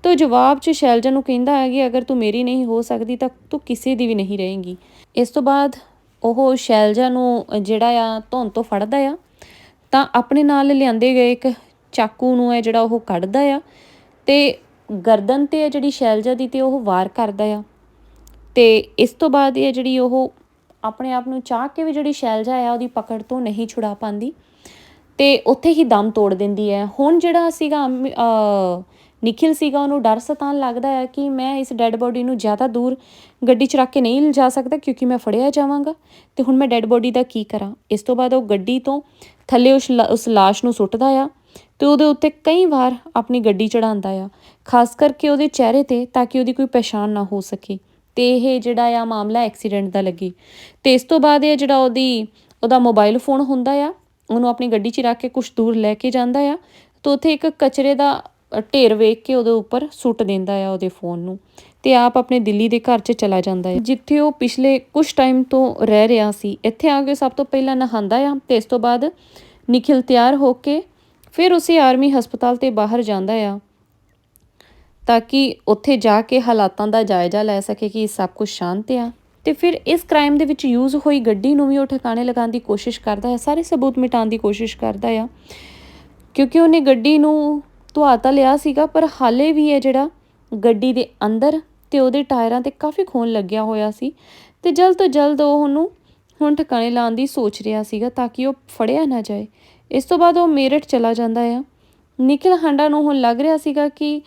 ਤੇ ਉਹ ਜਵਾਬ 'ਚ ਸ਼ੈਲਜਾ ਨੂੰ ਕਹਿੰਦਾ ਹੈ ਕਿ ਅਗਰ ਤੂੰ ਮੇਰੀ ਨਹੀਂ ਹੋ ਸਕਦੀ ਤਾਂ ਤੂੰ ਕਿਸੇ ਦੀ ਵੀ ਨਹੀਂ ਰਹੇਂਗੀ। ਇਸ ਤੋਂ ਬਾਅਦ ਉਹ ਸ਼ੈਲਜਾ ਨੂੰ ਜਿਹੜਾ ਆ ਧੁੰਨ ਤੋਂ ਫੜਦਾ ਆ। ਤਾਂ ਆਪਣੇ ਨਾਲ ਲਿਆਂਦੇ ਗਏ ਇੱਕ ਚਾਕੂ ਨੂੰ ਹੈ ਜਿਹੜਾ ਉਹ ਕੱਢਦਾ ਆ। ਤੇ ਗਰਦਨ ਤੇ ਹੈ ਜਿਹੜੀ ਸ਼ੈਲਜਾ ਦੀ ਤੇ ਉਹ ਵਾਰ ਕਰਦਾ ਆ। ਤੇ ਇਸ ਤੋਂ ਬਾਅਦ ਇਹ ਜਿਹੜੀ ਉਹ ਆਪਣੇ ਆਪ ਨੂੰ ਚਾਹ ਕੇ ਵੀ ਜਿਹੜੀ ਸ਼ੈਲਜਾ ਆ, ਉਹਦੀ ਪਕੜ ਤੋਂ ਨਹੀਂ ਛੁਡਾ ਪਾਉਂਦੀ। ਤੇ ਉੱਥੇ ਹੀ ਦਮ ਤੋੜ ਦਿੰਦੀ ਹੈ ਹੁਣ ਜਿਹੜਾ ਸੀਗਾ ਅਮ- ਨਿਖਿਲ ਸੀਗਾ, ਉਹਨੂੰ ਡਰ ਸਤਾਨ ਲੱਗਦਾ ਹੈ ਕਿ ਮੈਂ ਇਸ ਡੈੱਡ ਬੋਡੀ ਨੂੰ ਜ਼ਿਆਦਾ ਦੂਰ ਗੱਡੀ 'ਚ ਰੱਖ ਕੇ ਨਹੀਂ ਲਿਜਾ ਸਕਦਾ ਕਿਉਂਕਿ ਮੈਂ ਫੜਿਆ ਜਾਵਾਂਗਾ। ਤੇ ਹੁਣ ਮੈਂ ਡੈੱਡ ਬੋਡੀ ਦਾ ਕੀ ਕਰਾਂ? ਇਸ ਤੋਂ ਬਾਅਦ ਉਹ ਗੱਡੀ ਤੋਂ ਥੱਲੇ ਉਸ ਲਾ- ਉਸ ਲਾਸ਼ ਨੂੰ ਸੁੱਟਦਾ ਆ। ਤੇ ਉਹਦੇ ਉੱਤੇ ਕਈ ਵਾਰ ਆਪਣੀ ਗੱਡੀ ਚੜਾਉਂਦਾ ਆ। ਖਾਸ ਕਰਕੇ ਉਹਦੇ ਚਿਹਰੇ ਤੇ, ਤਾਂ ਕਿ ਉਹਦੀ ਕੋਈ ਪਛਾਣ ਨਾ ਹੋ ਸਕੇ। ਤੇ ਇਹ ਜਿਹੜਾ ਆ ਮਾਮਲਾ ਐਕਸੀਡੈਂਟ ਦਾ ਲੱਗੇ। ਤੇ ਇਸ ਤੋਂ ਬਾਅਦ ਇਹ ਜਿਹੜਾ ਉਹਦੀ, ਉਹਦਾ ਮੋਬਾਈਲ ਫੋਨ ਹੁੰਦਾ ਆ, ਉਹਨੂੰ ਆਪਣੀ ਗੱਡੀ 'ਚ ਰੱਖ ਕੇ ਕੁਝ ਦੂਰ ਲੈ ਕੇ ਜਾਂਦਾ ਆ, ਤੇ ਉੱਥੇ ਇੱਕ ਕਚਰੇ ਦਾ ਢੇਰ ਵੇਖ ਕੇ ਉਹਦੇ ਉੱਪਰ ਸੁੱਟ ਦਿੰਦਾ ਆ ਉਹਦੇ ਫੋਨ ਨੂੰ। ਤੇ ਆਪ ਆਪਣੇ ਦਿੱਲੀ ਦੇ ਘਰ 'ਚ ਚਲਾ ਜਾਂਦਾ ਹੈ ਜਿੱਥੇ ਉਹ ਪਿਛਲੇ ਕੁਝ ਟਾਈਮ ਤੋਂ ਰਹਿ ਰਿਹਾ ਸੀ, ਇੱਥੇ ਆ ਕੇ ਸਭ ਤੋਂ ਪਹਿਲਾਂ ਨਹਾਉਂਦਾ ਆ ਤੇ ਇਸ ਤੋਂ ਬਾਅਦ ਨਿਖਿਲ ਤਿਆਰ ਹੋ ਕੇ ਫਿਰ ਉਸੇ ਆਰਮੀ ਹਸਪਤਾਲ ਤੇ ਬਾਹਰ ਜਾਂਦਾ ਆ। ਤਾਂ ਕਿ ਉੱਥੇ ਜਾ ਕੇ ਹਾਲਾਤਾਂ ਦਾ ਜਾਇਜ਼ਾ ਲੈ ਸਕੇ ਕਿ ਸਭ ਕੁਝ ਸ਼ਾਂਤ ਆ। ਤੇ ਫਿਰ ਇਸ ਕ੍ਰਾਈਮ ਦੇ ਵਿੱਚ ਯੂਜ਼ ਹੋਈ ਗੱਡੀ ਨੂੰ ਵੀ ਉਹ ਠਿਕਾਣੇ ਲਗਾਉਣ ਦੀ ਕੋਸ਼ਿਸ਼ ਕਰਦਾ ਹੈ, ਸਾਰੇ ਸਬੂਤ ਮਿਟਾਉਣ ਦੀ ਕੋਸ਼ਿਸ਼ ਕਰਦਾ ਆ। ਕਿਉਂਕਿ ਉਹਨੇ ਗੱਡੀ ਨੂੰ ਧੁਆ ਤਾਂ ਲਿਆ ਸੀਗਾ, ਪਰ ਹਾਲੇ ਵੀ ਹੈ ਜਿਹੜਾ ਗੱਡੀ ਦੇ ਅੰਦਰ ਤੇ ਉਹਦੇ ਟਾਇਰਾਂ ਤੇ ਕਾਫੀ ਖੂਨ ਲੱਗਿਆ ਹੋਇਆ ਸੀ ਤੇ ਜਲਦ ਤੋਂ ਜਲਦ ਉਹ ਉਹਨੂੰ ਹੁਣ ਠਿਕਾਣੇ ਲਾਉਣ ਦੀ ਸੋਚ ਰਿਹਾ ਸੀਗਾ ਤਾਂ ਕਿ ਉਹ ਫੜਿਆ ਨਾ ਜਾਏ। ਇਸ ਤੋਂ ਬਾਅਦ ਉਹ ਮੇਰਠ ਚਲਾ ਜਾਂਦਾ ਆ। ਨਿਖਿਲ ਹਾਂਡਾ ਨੂੰ ਹੁਣ ਲੱਗ ਰਿਹਾ ਸੀਗਾ ਕਿ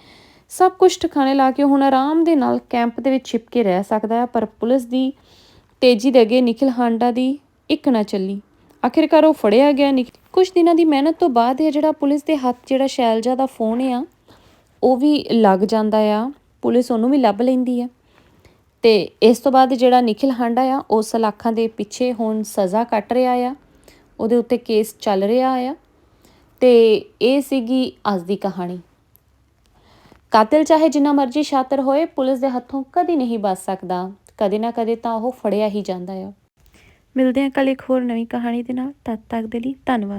ਸਭ ਕੁਝ ਠਿਕਾਣੇ ਲਾ ਕੇ ਹੁਣ ਆਰਾਮ ਦੇ ਨਾਲ ਕੈਂਪ ਦੇ ਵਿੱਚ ਛਿਪ ਕੇ ਰਹਿ ਸਕਦਾ ਹੈ, ਪਰ ਪੁਲਿਸ ਦੀ ਤੇਜ਼ੀ ਦੇ ਅੱਗੇ ਨਿਖਿਲ ਹਾਂਡਾ ਦੀ ਇੱਕ ਨਾ ਚੱਲੀ। ਆਖਿਰਕਾਰ ਉਹ ਫੜਿਆ ਗਿਆ ਨਿਕ ਕੁਝ ਦਿਨਾਂ ਦੀ ਮਿਹਨਤ ਤੋਂ ਬਾਅਦ ਇਹ ਜਿਹੜਾ ਪੁਲਿਸ ਦੇ ਹੱਥ ਜਿਹੜਾ ਸ਼ੈਲਜਾ ਦਾ ਫੋਨ ਆ, ਉਹ ਵੀ ਲੱਗ ਜਾਂਦਾ ਆ। ਪੁਲਿਸ ਉਹਨੂੰ ਵੀ ਲੱਭ ਲੈਂਦੀ ਆ। ਤੇ ਇਸ ਤੋਂ ਬਾਅਦ ਜਿਹੜਾ ਨਿਖਿਲ ਹਾਂਡਾ ਆ, ਉਹ ਸਲਾਖਾਂ ਦੇ ਪਿੱਛੇ ਹੁਣ ਸਜ਼ਾ ਕੱਟ ਰਿਹਾ ਆ। ਉਹਦੇ ਉੱਤੇ ਕੇਸ ਚੱਲ ਰਿਹਾ ਆ। ਤੇ ਇਹ ਸੀਗੀ ਅੱਜ ਦੀ ਕਹਾਣੀ। ਕਾਤਿਲ ਚਾਹੇ ਜਿੰਨਾ ਮਰਜ਼ੀ ਸ਼ਾਤਰ ਹੋਏ, ਪੁਲਿਸ ਦੇ ਹੱਥੋਂ ਕਦੀ ਨਹੀਂ ਬਚ ਸਕਦਾ। ਕਦੇ ਨਾ ਕਦੇ ਤਾਂ ਉਹ ਫੜਿਆ ਹੀ ਜਾਂਦਾ ਆ। ਮਿਲਦੇ ਹਾਂ ਕੱਲ ਇੱਕ ਹੋਰ ਨਵੀਂ ਕਹਾਣੀ ਦੇ ਨਾਲ। ਤਦ ਤੱਕ ਦੇ ਲਈ ਧੰਨਵਾਦ।